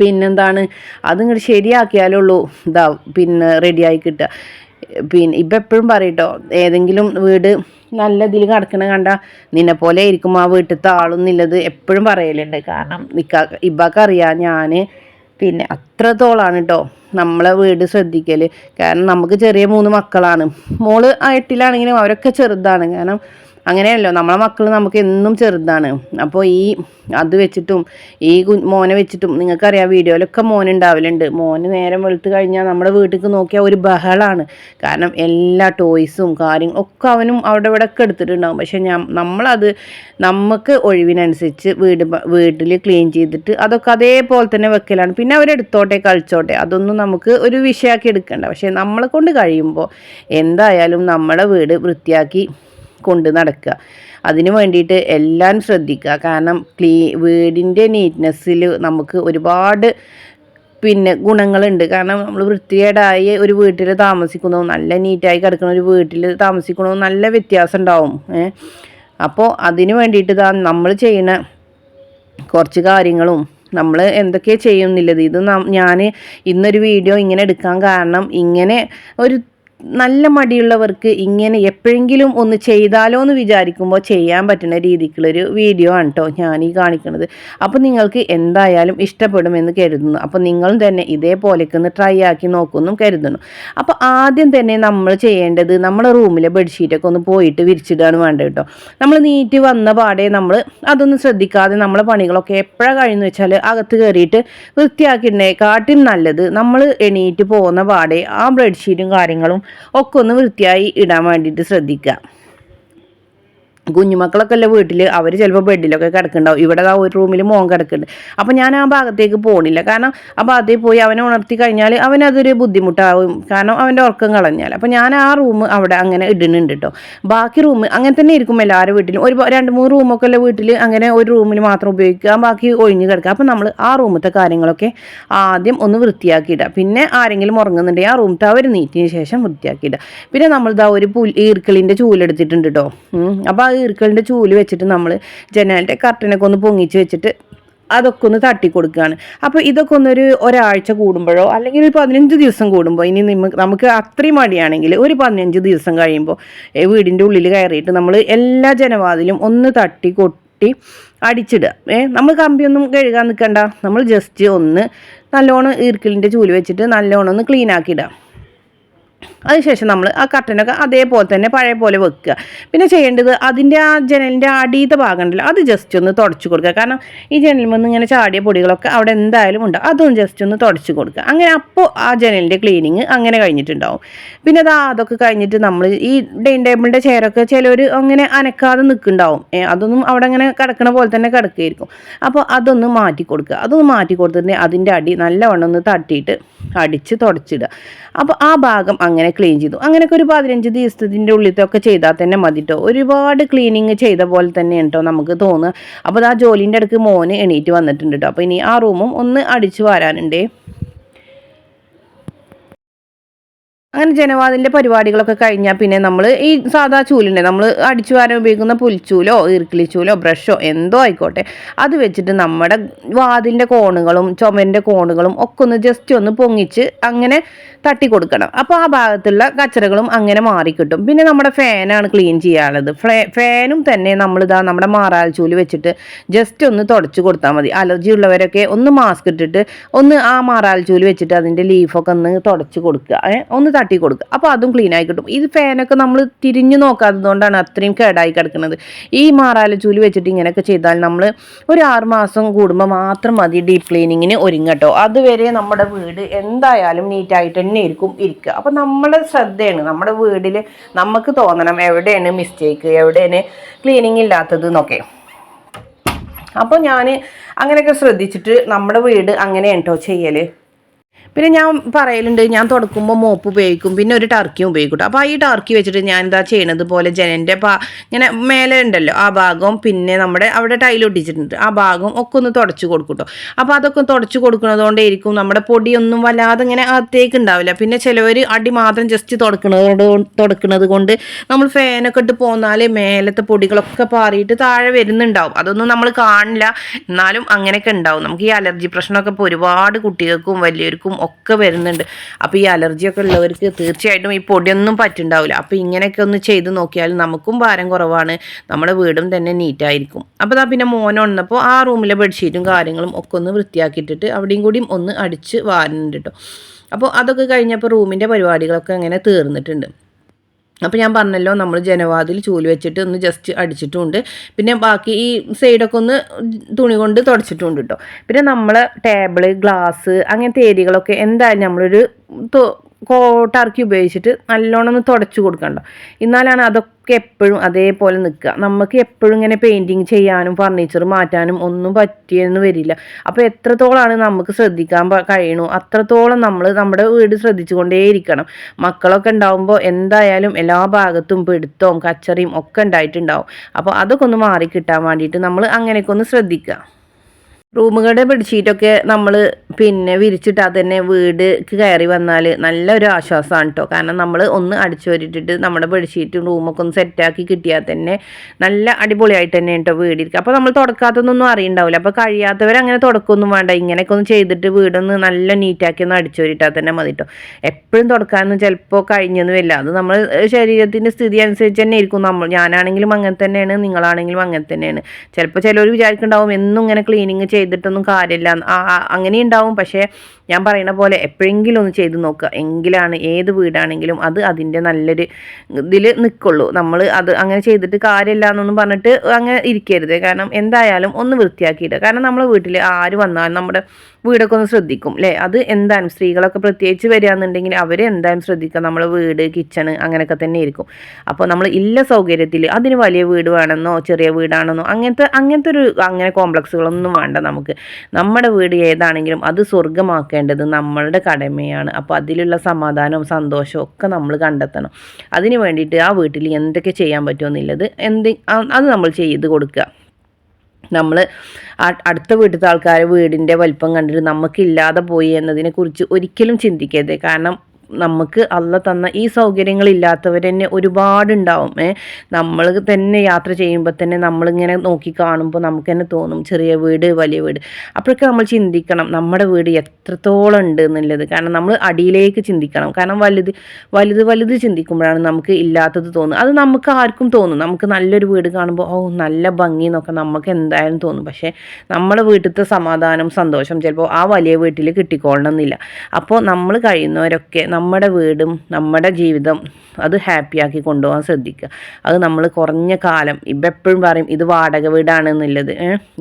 പിന്നെന്താണ്? അതിങ്ങോട്ട് ശരിയാക്കിയാലുള്ളൂ ഇതാ പിന്നെ റെഡിയായി കിട്ടുക പിന്നെ ഇപ്പം എപ്പോഴും പറയട്ടോ ഏതെങ്കിലും വീട് നല്ല ഇതിൽ കിടക്കണ കണ്ട നിന്നെ പോലെ ആയിരിക്കും ആ വീട്ടിലത്തെ ആളൊന്നുമില്ലത് എപ്പോഴും പറയലുണ്ട്. കാരണം നിക്കാ ഇബക്കറിയാം ഞാൻ പിന്നെ അത്രത്തോളാണ് കേട്ടോ നമ്മളെ വീട് ശ്രദ്ധിക്കൽ കാരണം നമുക്ക് ചെറിയ മൂന്ന് മക്കളാണ്. മോൾ എട്ടിലാണെങ്കിലും അവരൊക്കെ ചെറുതാണ്. കാരണം അങ്ങനെയല്ലോ. നമ്മളെ മക്കൾ നമുക്ക് എന്നും ചെറുതാണ്. അപ്പോൾ ഈ അത് വെച്ചിട്ടും ഈ മോനെ വെച്ചിട്ടും നിങ്ങൾക്കറിയാം വീഡിയോയിലൊക്കെ മോൻ ഉണ്ടാവലുണ്ട്. മോന് നേരം വെളുത്ത് കഴിഞ്ഞാൽ നമ്മുടെ വീട്ടിലേക്ക് നോക്കിയാൽ ഒരു ബഹളാണ്. കാരണം എല്ലാ ടോയ്സും കാര്യങ്ങളും ഒക്കെ അവനും അവിടെ ഇവിടെ ഒക്കെ എടുത്തിട്ടുണ്ടാകും പക്ഷെ ഞാൻ നമ്മളത് നമുക്ക് ഒഴിവിനനുസരിച്ച് വീട് വീട്ടിൽ ക്ലീൻ ചെയ്തിട്ട് അതൊക്കെ അതേപോലെ തന്നെ വെക്കലാണ്. പിന്നെ അവരെടുത്തോട്ടെ കളിച്ചോട്ടെ അതൊന്നും നമുക്ക് ഒരു വിഷയമാക്കി എടുക്കണ്ട. പക്ഷേ നമ്മളെ കൊണ്ട് കഴിയുമ്പോൾ എന്തായാലും നമ്മുടെ വീട് വൃത്തിയാക്കി കൊണ്ട് നടക്കുക. അതിന് വേണ്ടിയിട്ട് എല്ലാം ശ്രദ്ധിക്കുക. കാരണം ക്ലീ വീടിന്റെ നീറ്റ്നെസ്സിൽ നമുക്ക് ഒരുപാട് പിന്നെ ഗുണങ്ങളുണ്ട്. കാരണം നമ്മൾ വൃത്തികേടായി ഒരു വീട്ടിൽ താമസിക്കുന്നതും നല്ല നീറ്റായി കിടക്കുന്ന ഒരു വീട്ടിൽ താമസിക്കുന്നതും നല്ല വ്യത്യാസം ഉണ്ടാവും. അപ്പോൾ അതിന് വേണ്ടിയിട്ട് നമ്മൾ ചെയ്യുന്ന കുറച്ച് കാര്യങ്ങളും നമ്മൾ എന്തൊക്കെ ചെയ്യുന്നില്ലത്. ഇത് ഞാൻ ഇന്നൊരു വീഡിയോ ഇങ്ങനെ എടുക്കാൻ കാരണം ഇങ്ങനെ ഒരു നല്ല മടിയുള്ളവർക്ക് ഇങ്ങനെ എപ്പോഴെങ്കിലും ഒന്ന് ചെയ്താലോ എന്ന് വിചാരിക്കുമ്പോൾ ചെയ്യാൻ പറ്റുന്ന രീതിക്കുള്ളൊരു വീഡിയോ ആണ് കേട്ടോ ഞാൻ ഈ കാണിക്കുന്നത് അപ്പോൾ നിങ്ങൾക്ക് എന്തായാലും ഇഷ്ടപ്പെടുമെന്ന് കരുതുന്നു. അപ്പോൾ നിങ്ങളും തന്നെ ഇതേപോലെയൊക്കെ ഒന്ന് ട്രൈ ആക്കി നോക്കുമെന്നും കരുതുന്നു. അപ്പോൾ ആദ്യം തന്നെ നമ്മൾ ചെയ്യേണ്ടത് നമ്മുടെ റൂമിലെ ബെഡ്ഷീറ്റൊക്കെ ഒന്ന് പോയിട്ട് വിരിച്ചിടുകയാണ് വേണ്ടത് കേട്ടോ നമ്മൾ നീറ്റ് വന്ന പാടെ നമ്മൾ അതൊന്നും ശ്രദ്ധിക്കാതെ നമ്മളെ പണികളൊക്കെ എപ്പോഴാണ് കഴിഞ്ഞു വെച്ചാൽ അകത്ത് കയറിയിട്ട് വൃത്തിയാക്കിയിട്ടുണ്ടെങ്കിൽ കാട്ടിൽ നല്ലത് നമ്മൾ എണീറ്റ് പോകുന്ന പാടെ ആ ബെഡ്ഷീറ്റും കാര്യങ്ങളും ഒക്കെ ഒന്ന് വൃത്തിയായി ഇടാൻ വേണ്ടിയിട്ട് ശ്രദ്ധിക്കുക. കുഞ്ഞുമക്കളൊക്കെ അല്ല വീട്ടിൽ അവർ ചിലപ്പോൾ ബെഡിലൊക്കെ കിടക്കുന്നുണ്ടാവും ഇവിടെ ആ ഒരു റൂമിൽ മോൻ കിടക്കുന്നുണ്ട് അപ്പോൾ ഞാൻ ആ ഭാഗത്തേക്ക് പോകണില്ല കാരണം ആ ഭാഗത്തേക്ക് പോയി അവനെ ഉണർത്തി കഴിഞ്ഞാൽ അവനതൊരു ബുദ്ധിമുട്ടാവും. കാരണം അവന്റെ ഉറക്കം കളഞ്ഞാൽ അപ്പോൾ ഞാൻ ആ റൂം അവിടെ അങ്ങനെ ഇടുന്നുണ്ട് കേട്ടോ ബാക്കി റൂം അങ്ങനെ തന്നെ ഇരിക്കും എല്ലാവരും വീട്ടിലും ഒരു രണ്ട് മൂന്ന് റൂമൊക്കെ അല്ലേ വീട്ടിൽ അങ്ങനെ ഒരു റൂമിൽ മാത്രം ഉപയോഗിക്കുക. ബാക്കി ഒഴിഞ്ഞ് കിടക്കുക. അപ്പോൾ നമ്മൾ ആ റൂമത്തെ കാര്യങ്ങളൊക്കെ ആദ്യം ഒന്ന് വൃത്തിയാക്കിയിടുക. പിന്നെ ആരെങ്കിലും ഉറങ്ങുന്നുണ്ടെങ്കിൽ ആ റൂമത്തെ അവർ നീറ്റിന് ശേഷം വൃത്തിയാക്കിയിടുക. പിന്നെ നമ്മളിതാ ഒരു പുൽ ഈർക്കിളിന്റെ ചൂലെടുത്തിട്ടുണ്ട് കേട്ടോ അപ്പോൾ ആ ഈർക്കലിന്റെ ചൂൽ വെച്ചിട്ട് നമ്മൾ ജനാലിന്റെ കർട്ടനൊക്കെ ഒന്ന് പൊങ്ങിച്ച് വെച്ചിട്ട് അതൊക്കെ ഒന്ന് തട്ടി കൊടുക്കുകയാണ്. അപ്പോൾ ഇതൊക്കെ ഒന്നൊരു ഒരാഴ്ച കൂടുമ്പോഴോ അല്ലെങ്കിൽ ഒരു പതിനഞ്ച് ദിവസം കൂടുമ്പോൾ ഇനി നമുക്ക് അത്രയും മടിയാണെങ്കിൽ ഒരു പതിനഞ്ച് ദിവസം കഴിയുമ്പോൾ വീടിന്റെ ഉള്ളിൽ കയറിയിട്ട് നമ്മൾ എല്ലാ ജനവാതിലും ഒന്ന് തട്ടി കൊട്ടി അടിച്ചിടുക. ഏ നമ്മൾ കമ്പിയൊന്നും കഴുകാൻ നിൽക്കണ്ട. നമ്മൾ ജസ്റ്റ് ഒന്ന് നല്ലോണം ഈർക്കിലിന്റെ ചൂൽ വെച്ചിട്ട് നല്ലോണം ഒന്ന് ക്ലീൻ ആക്കിയിടുക അതിനുശേഷം നമ്മൾ ആ കർട്ടനൊക്കെ അതേപോലെ തന്നെ പഴയ പോലെ വെക്കുക. പിന്നെ ചെയ്യേണ്ടത് അതിന്റെ ആ ജനലിന്റെ അടിയത്തെ ഭാഗം ഉണ്ടല്ലോ അത് ജസ്റ്റ് ഒന്ന് തുടച്ചു കൊടുക്കുക. കാരണം ഈ ജനലിൽ നിന്ന് ഇങ്ങനെ ചാടിയ പൊടികളൊക്കെ അവിടെ എന്തായാലും ഉണ്ട് അതൊന്ന് ജസ്റ്റ് ഒന്ന് തുടച്ചു കൊടുക്കുക. അങ്ങനെ അപ്പോൾ ആ ജനലിന്റെ ക്ലീനിങ് അങ്ങനെ കഴിഞ്ഞിട്ടുണ്ടാവും. പിന്നെ അത് അതൊക്കെ കഴിഞ്ഞിട്ട് നമ്മൾ ഈ ഡൈനിങ് ടേബിളിന്റെ ചെയറൊക്കെ ചിലർ അങ്ങനെ അനക്കാതെ നിൽക്കുന്നുണ്ടാവും. അതൊന്നും അവിടെ അങ്ങനെ കിടക്കണ പോലെ തന്നെ കിടക്കുകയായിരിക്കും അപ്പോൾ അതൊന്ന് മാറ്റി കൊടുക്കുക. അതൊന്ന് മാറ്റി കൊടുത്തിട്ട് അതിന്റെ അടി നല്ലവണ്ണം ഒന്ന് തട്ടിയിട്ട് അടിച്ച് തുടച്ചിടുക. അപ്പോൾ ആ ഭാഗം അങ്ങനെ ക്ലീൻ ചെയ്തു. അങ്ങനെയൊക്കെ ഒരു പതിനഞ്ച് ദിവസത്തിന്റെ ഉള്ളിലത്തൊക്കെ ചെയ്താൽ തന്നെ മതിട്ടോ ഒരുപാട് ക്ലീനിങ് ചെയ്ത പോലെ തന്നെ കേട്ടോ നമുക്ക് തോന്നുക. അപ്പോൾ ആ ജോലിന്റെ അടുക്ക് മോന് എണീറ്റ് വന്നിട്ടുണ്ട് കേട്ടോ അപ്പോൾ ഇനി ആ റൂമും ഒന്ന് അടിച്ചു വാരാനുണ്ടേ. അങ്ങനെ ജനവാതിന്റെ പരിപാടികളൊക്കെ കഴിഞ്ഞാൽ പിന്നെ നമ്മൾ ഈ സാധാ ചൂലിനെ നമ്മൾ അടിച്ചു വാരാൻ ഉപയോഗിക്കുന്ന പുൽച്ചൂലോ ഈർക്കിളിച്ചൂലോ ബ്രഷോ എന്തോ ആയിക്കോട്ടെ. അത് വെച്ചിട്ട് നമ്മുടെ വാതിലിന്റെ കോണുകളും ചുമരിന്റെ കോണുകളും ഒക്കെ ഒന്ന് ജസ്റ്റ് ഒന്ന് പൊങ്ങിച്ച് അങ്ങനെ തട്ടി കൊടുക്കണം. അപ്പോൾ ആ ഭാഗത്തുള്ള കച്ചറകളും അങ്ങനെ മാറിക്കിട്ടും. പിന്നെ നമ്മുടെ ഫാനാണ് ക്ലീൻ ചെയ്യാനുള്ളത്. ഫാനും തന്നെ നമ്മളിതാ നമ്മുടെ മാറാൽ ചൂൽ വെച്ചിട്ട് ജസ്റ്റ് ഒന്ന് തുടച്ചു കൊടുത്താൽ മതി. അലർജി ഉള്ളവരൊക്കെ ഒന്ന് മാസ്ക് ഇട്ടിട്ട് ഒന്ന് ആ മാറാൽ ചൂൽ വെച്ചിട്ട് അതിന്റെ ലീഫൊക്കെ ഒന്ന് തുടച്ചു കൊടുക്കുക. ഒന്ന് തട്ടി കൊടുക്കുക അപ്പോൾ അതും ക്ലീൻ ആയി കിട്ടും. ഇത് ഫാനൊക്കെ നമ്മൾ തിരിഞ്ഞു നോക്കാത്തതുകൊണ്ടാണ് അത്രയും കേടായി കിടക്കുന്നത്. ഈ മാറാല ചൂലി വെച്ചിട്ട് ഇങ്ങനെയൊക്കെ ചെയ്താൽ നമ്മൾ ഒരു ആറ് മാസം കൂടുമ്പോൾ മാത്രം മതി ഡീപ്പ് ക്ലീനിങ്ങിന് ഒരുങ്ങട്ടോ. അതുവരെ നമ്മുടെ വീട് എന്തായാലും നീറ്റായിട്ട് തന്നെ ഇരിക്കും ഇരിക്കുക. അപ്പോൾ നമ്മുടെ ശ്രദ്ധയാണ്. നമ്മുടെ വീട്ടിൽ നമുക്ക് തോന്നണം എവിടെയാണ് മിസ്റ്റേക്ക് എവിടെയാണ് ക്ലീനിങ് ഇല്ലാത്തത് എന്നൊക്കെ അപ്പോൾ ഞാൻ അങ്ങനെയൊക്കെ ശ്രദ്ധിച്ചിട്ട് നമ്മുടെ വീട് അങ്ങനെ കേട്ടോ ചെയ്യൽ പിന്നെ ഞാൻ പറയലുണ്ട് ഞാൻ തുടക്കുമ്പോൾ മോപ്പ് ഉപയോഗിക്കും പിന്നെ ഒരു ടർക്കിയും ഉപയോഗിക്കും അപ്പോൾ ഈ ടർക്കി വെച്ചിട്ട് ഞാൻ എന്താ ചെയ്യണത് പോലെ ജനന്റെ പാ ഇങ്ങനെ മേലെ ഉണ്ടല്ലോ ആ ഭാഗം പിന്നെ നമ്മുടെ അവിടെ ടൈൽ ഒട്ടിച്ചിട്ടുണ്ട് ആ ഭാഗം ഒക്കെ ഒന്ന് തുടച്ചു കൊടുക്കും അപ്പോൾ അതൊക്കെ തുടച്ചു കൊടുക്കുന്നതുകൊണ്ടേയിരിക്കും നമ്മുടെ പൊടിയൊന്നും വല്ലാതെ ഇങ്ങനെ അകത്തേക്ക് ഉണ്ടാവില്ല. പിന്നെ ചിലവർ അടി മാത്രം ജസ്റ്റ് തുടക്കുന്നത് തുടക്കുന്നത് കൊണ്ട് നമ്മൾ ഫാനൊക്കെ ഇട്ട് പോന്നാൽ മേലത്തെ പൊടികളൊക്കെ പാറിയിട്ട് താഴെ വരുന്നുണ്ടാവും. അതൊന്നും നമ്മൾ കാണില്ല. എന്നാലും അങ്ങനെയൊക്കെ ഉണ്ടാവും. നമുക്ക് ഈ അലർജി പ്രശ്നമൊക്കെ ഇപ്പോൾ ഒരുപാട് കുട്ടികൾക്കും വലിയവർക്കും ഒക്കെ വരുന്നുണ്ട്. അപ്പോൾ ഈ അലർജിയൊക്കെ ഉള്ളവർക്ക് തീർച്ചയായിട്ടും ഈ പൊടിയൊന്നും പറ്റുണ്ടാവില്ല അപ്പോൾ ഇങ്ങനെയൊക്കെ ഒന്ന് ചെയ്ത് നോക്കിയാൽ നമുക്കും ഭാരം കുറവാണ്. നമ്മുടെ വീടും തന്നെ നീറ്റായിരിക്കും അപ്പോൾ ദാ പിന്നെ മോൻ വന്നപ്പോൾ ആ റൂമിലെ ബെഡ്ഷീറ്റും കാര്യങ്ങളും ഒക്കെ ഒന്ന് വൃത്തിയാക്കിയിട്ടിട്ട് അവിടെയും കൂടിയും ഒന്ന് അടിച്ച് വാരുന്നുണ്ട് കേട്ടോ അപ്പോൾ അതൊക്കെ കഴിഞ്ഞപ്പോൾ റൂമിന്റെ പരിപാടികളൊക്കെ അങ്ങനെ തീർന്നിട്ടുണ്ട്. അപ്പോൾ ഞാൻ പറഞ്ഞല്ലോ നമ്മൾ ജനവാതിൽ ചൂൽ വെച്ചിട്ട് ഒന്ന് ജസ്റ്റ് അടിച്ചിട്ടുണ്ട്. പിന്നെ ബാക്കി ഈ സൈഡൊക്കെ ഒന്ന് തുണി കൊണ്ട് തുടച്ചിട്ടുണ്ട് കേട്ടോ പിന്നെ നമ്മൾ ടേബിൾ ഗ്ലാസ് അങ്ങനത്തെ ഏരിയകളൊക്കെ എന്തായാലും നമ്മളൊരു ടർക്കി ഉപയോഗിച്ചിട്ട് നല്ലോണം ഒന്ന് തുടച്ചു കൊടുക്കണ്ട? എന്നാലാണ് അതൊക്കെ എപ്പോഴും അതേപോലെ നിൽക്കുക. നമുക്ക് എപ്പോഴും ഇങ്ങനെ പെയിന്റിങ് ചെയ്യാനും ഫർണിച്ചർ മാറ്റാനും ഒന്നും പറ്റിയെന്ന് വരില്ല. അപ്പോൾ എത്രത്തോളമാണ് നമുക്ക് ശ്രദ്ധിക്കാൻ കഴിയണു? അത്രത്തോളം നമ്മൾ നമ്മുടെ വീട് ശ്രദ്ധിച്ചുകൊണ്ടേയിരിക്കണം. മക്കളൊക്കെ ഉണ്ടാകുമ്പോൾ എന്തായാലും എല്ലാ ഭാഗത്തും പിടുത്തവും കച്ചറിയും ഒക്കെ ഉണ്ടായിട്ടുണ്ടാവും. അപ്പോൾ അതൊക്കെ ഒന്ന് മാറി കിട്ടാൻ വേണ്ടിയിട്ട് നമ്മൾ അങ്ങനെയൊക്കെ ഒന്ന് ശ്രദ്ധിക്കുക. റൂമുകളുടെ ബെഡ്ഷീറ്റൊക്കെ നമ്മൾ പിന്നെ വിരിച്ചിട്ട് തന്നെ വീട് കയറി വന്നാൽ നല്ലൊരു ആശ്വാസമാണ് കേട്ടോ കാരണം നമ്മൾ ഒന്ന് അടിച്ചു വരിട്ടിട്ട് നമ്മുടെ ബെഡ്ഷീറ്റും റൂമൊക്കെ ഒന്ന് സെറ്റാക്കി കിട്ടിയാൽ തന്നെ നല്ല അടിപൊളിയായിട്ട് തന്നെ കേട്ടോ വീടിരിക്കുക അപ്പോൾ നമ്മൾ തുടക്കാത്തതൊന്നും അറിയണ്ടാവില്ല അപ്പോൾ കഴിയാത്തവർ അങ്ങനെ തുടക്കമൊന്നും വേണ്ട. ഇങ്ങനെയൊക്കെ ഒന്ന് ചെയ്തിട്ട് വീടൊന്ന് നല്ല നീറ്റാക്കി ഒന്ന് അടിച്ചു വരിട്ടാൽ തന്നെ മതി കേട്ടോ എപ്പോഴും തുടക്കാമെന്ന് ചിലപ്പോൾ കഴിഞ്ഞൊന്നും ഇല്ല അത് നമ്മൾ ശരീരത്തിന്റെ സ്ഥിതി അനുസരിച്ച് തന്നെ ഇരിക്കും നമ്മൾ. ഞാനാണെങ്കിലും അങ്ങനെ തന്നെയാണ് നിങ്ങളാണെങ്കിലും അങ്ങനെ തന്നെയാണ്. ചിലപ്പോൾ ചിലർ വിചാരിക്കുന്നുണ്ടാവും എന്നും ഇങ്ങനെ ക്ലീനിങ് ചെയ്തിട്ടൊന്നും കാര്യമില്ല. അങ്ങനെ ഉണ്ടാവും പക്ഷേ ഞാൻ പറയുന്ന പോലെ എപ്പോഴെങ്കിലും ഒന്ന് ചെയ്ത് നോക്കുക. എങ്കിലാണ് ഏത് വീടാണെങ്കിലും അത് അതിന്റെ നല്ലൊരു ഇതിൽ നിൽക്കുള്ളൂ. നമ്മൾ അത് അങ്ങനെ ചെയ്തിട്ട് കാര്യമില്ല എന്നൊന്നും പറഞ്ഞിട്ട് അങ്ങനെ ഇരിക്കരുത്. കാരണം എന്തായാലും ഒന്ന് വൃത്തിയാക്കിയിട്ട് കാരണം നമ്മളെ വീട്ടിൽ ആര് വന്നാലും നമ്മുടെ വീടൊക്കെ ഒന്ന് ശ്രദ്ധിക്കും അല്ലേ അത് എന്തായാലും സ്ത്രീകളൊക്കെ പ്രത്യേകിച്ച് വരികയാണെന്നുണ്ടെങ്കിൽ അവർ എന്തായാലും ശ്രദ്ധിക്കുക നമ്മൾ വീട് കിച്ചണ് അങ്ങനെയൊക്കെ തന്നെ ഇരിക്കും അപ്പോൾ നമ്മൾ ഇല്ല സൗകര്യത്തിൽ അതിന് വലിയ വീട് വേണമെന്നോ ചെറിയ വീടാണെന്നോ അങ്ങനത്തെ അങ്ങനത്തെ ഒരു അങ്ങനെ കോംപ്ലക്സുകളൊന്നും വേണ്ട നമുക്ക്. നമ്മുടെ വീട് ഏതാണെങ്കിലും അത് സ്വർഗമാക്കേണ്ടത് നമ്മളുടെ കടമയാണ്. അപ്പോൾ അതിലുള്ള സമാധാനവും സന്തോഷവും ഒക്കെ നമ്മൾ കണ്ടെത്തണം. അതിന് വേണ്ടിയിട്ട് ആ വീട്ടിൽ എന്തൊക്കെ ചെയ്യാൻ പറ്റുമെന്നുള്ളത് എന്ത് അത് നമ്മൾ ചെയ്ത് കൊടുക്കുക. നമ്മൾ അടുത്ത വീട്ടിലത്തെ ആൾക്കാർ വീടിന്റെ വലിപ്പം കണ്ടിട്ട് നമുക്കില്ലാതെ പോയി എന്നതിനെക്കുറിച്ച് ഒരിക്കലും ചിന്തിക്കരുത്. കാരണം നമുക്ക് അല്ല തന്ന ഈ സൗകര്യങ്ങളില്ലാത്തവർ തന്നെ ഒരുപാടുണ്ടാവും. ഏ നമ്മൾ തന്നെ യാത്ര ചെയ്യുമ്പോൾ തന്നെ നമ്മളിങ്ങനെ നോക്കി കാണുമ്പോൾ നമുക്ക് തന്നെ തോന്നും ചെറിയ വീട് വലിയ വീട്. അപ്പോഴൊക്കെ നമ്മൾ ചിന്തിക്കണം നമ്മുടെ വീട് എത്രത്തോളം ഉണ്ട് എന്നുള്ളത്. കാരണം നമ്മൾ അടിയിലേക്ക് ചിന്തിക്കണം. കാരണം വലുത് വലുത് വലുത് ചിന്തിക്കുമ്പോഴാണ് നമുക്ക് ഇല്ലാത്തത് തോന്നുന്നത് അത് നമുക്ക് ആർക്കും തോന്നും. നമുക്ക് നല്ലൊരു വീട് കാണുമ്പോൾ ഓ നല്ല ഭംഗി എന്നൊക്കെ നമുക്ക് എന്തായാലും തോന്നും. പക്ഷേ നമ്മുടെ വീട്ടിലത്തെ സമാധാനം സന്തോഷം ചിലപ്പോൾ ആ വലിയ വീട്ടിൽ കിട്ടിക്കോളണമെന്നില്ല അപ്പോൾ നമ്മൾ കഴിയുന്നവരൊക്കെ നമ്മുടെ വീടും നമ്മുടെ ജീവിതം അത് ഹാപ്പിയാക്കി കൊണ്ടുപോകാൻ ശ്രദ്ധിക്കുക. അത് നമ്മൾ കുറഞ്ഞ കാലം ഇപ്പം എപ്പോഴും പറയും ഇത് വാടക വീടാണെന്നുള്ളത്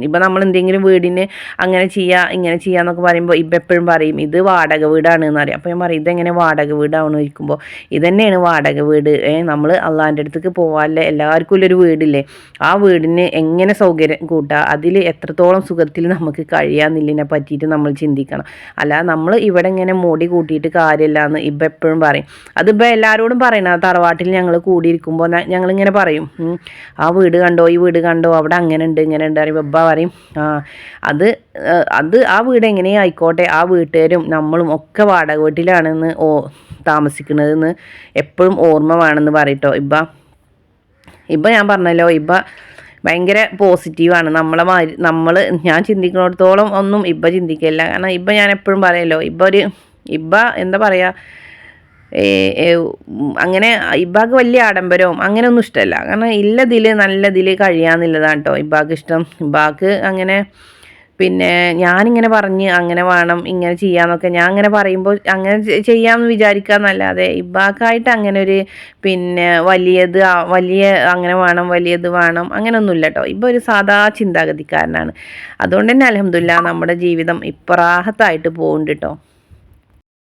ഇപ്പം നമ്മൾ എന്തെങ്കിലും വീടിന് അങ്ങനെ ചെയ്യുക ഇങ്ങനെ ചെയ്യുക എന്നൊക്കെ പറയുമ്പോൾ ഇപ്പം എപ്പോഴും പറയും ഇത് വാടക വീടാണ് എന്ന് അറിയാം അപ്പോൾ ഞാൻ പറയും ഇതെങ്ങനെ വാടക വീടാണെന്ന് ചോദിക്കുമ്പോൾ ഇതന്നെയാണ് വാടക വീട്. നമ്മൾ അള്ളാന്റെ അടുത്തേക്ക് പോകാനല്ലേ എല്ലാവർക്കും ഉള്ളൊരു വീടില്ലേ? ആ വീടിന് എങ്ങനെ സൗകര്യം കൂട്ടുക അതിൽ എത്രത്തോളം സുഖത്തിൽ നമുക്ക് കഴിയാമെന്നില്ലതിനെ പറ്റിയിട്ട് നമ്മൾ ചിന്തിക്കണം. അല്ലാതെ നമ്മൾ ഇവിടെ ഇങ്ങനെ മൂടി കൂട്ടിയിട്ട് കാര്യമില്ല എന്ന് ഇപ്പം എപ്പോഴും പറയും. അതിപ്പോൾ എല്ലാവരോടും പറയണം ആ തറവാട്ടിൽ ഞങ്ങൾ കൂടിയിരിക്കുമ്പോൾ ഞങ്ങളിങ്ങനെ പറയും ആ വീട് കണ്ടോ ഈ വീട് കണ്ടോ അവിടെ അങ്ങനെ ഉണ്ട് ഇങ്ങനെ ഉണ്ട് പറയും ബബ്ബ പറയും. അത് അത് ആ വീട് എങ്ങനെയും ആയിക്കോട്ടെ ആ വീട്ടുകാരും നമ്മളും ഒക്കെ വാടക വീട്ടിലാണെന്ന് ഓ താമസിക്കുന്നതെന്ന് എപ്പോഴും ഓർമ്മ വേണമെന്ന് പറയട്ടോ ഇബ്ബ. ഇപ്പം ഞാൻ പറഞ്ഞല്ലോ ഇബ്ബ ഭയങ്കര പോസിറ്റീവാണ് നമ്മളെ മാതിരി നമ്മൾ ഞാൻ ചിന്തിക്കുന്നിടത്തോളം ഒന്നും ഇബ്ബ ചിന്തിക്കില്ല. കാരണം ഇപ്പം ഞാൻ എപ്പോഴും പറയല്ലോ ഇപ്പം ഒരു ഇബ്ബ എന്താ പറയുക അങ്ങനെ ഇബാക്ക് വലിയ ആഡംബരവും അങ്ങനെയൊന്നും ഇഷ്ടമല്ല കാരണം ഇല്ലതിൽ നല്ലതിൽ കഴിയാന്നുള്ളതാണ് കേട്ടോ ഇബാക്ക് ഇഷ്ടം. ഇബാക്ക് അങ്ങനെ പിന്നെ ഞാനിങ്ങനെ പറഞ്ഞ് അങ്ങനെ വേണം ഇങ്ങനെ ചെയ്യാന്നൊക്കെ ഞാൻ അങ്ങനെ പറയുമ്പോൾ അങ്ങനെ ചെയ്യാമെന്ന് വിചാരിക്കാമെന്നല്ലാതെ ഇബാക്കായിട്ട് അങ്ങനെ ഒരു പിന്നെ വലിയത് വലിയ അങ്ങനെ വേണം വലിയത് വേണം അങ്ങനെയൊന്നുമില്ല കേട്ടോ ഇപ്പോൾ ഒരു സാധാ ചിന്താഗതിക്കാരനാണ്. അതുകൊണ്ട് തന്നെ അലഹമില്ല നമ്മുടെ ജീവിതം ഇപ്രാഹത്തായിട്ട് പോകുന്നുണ്ട് കേട്ടോ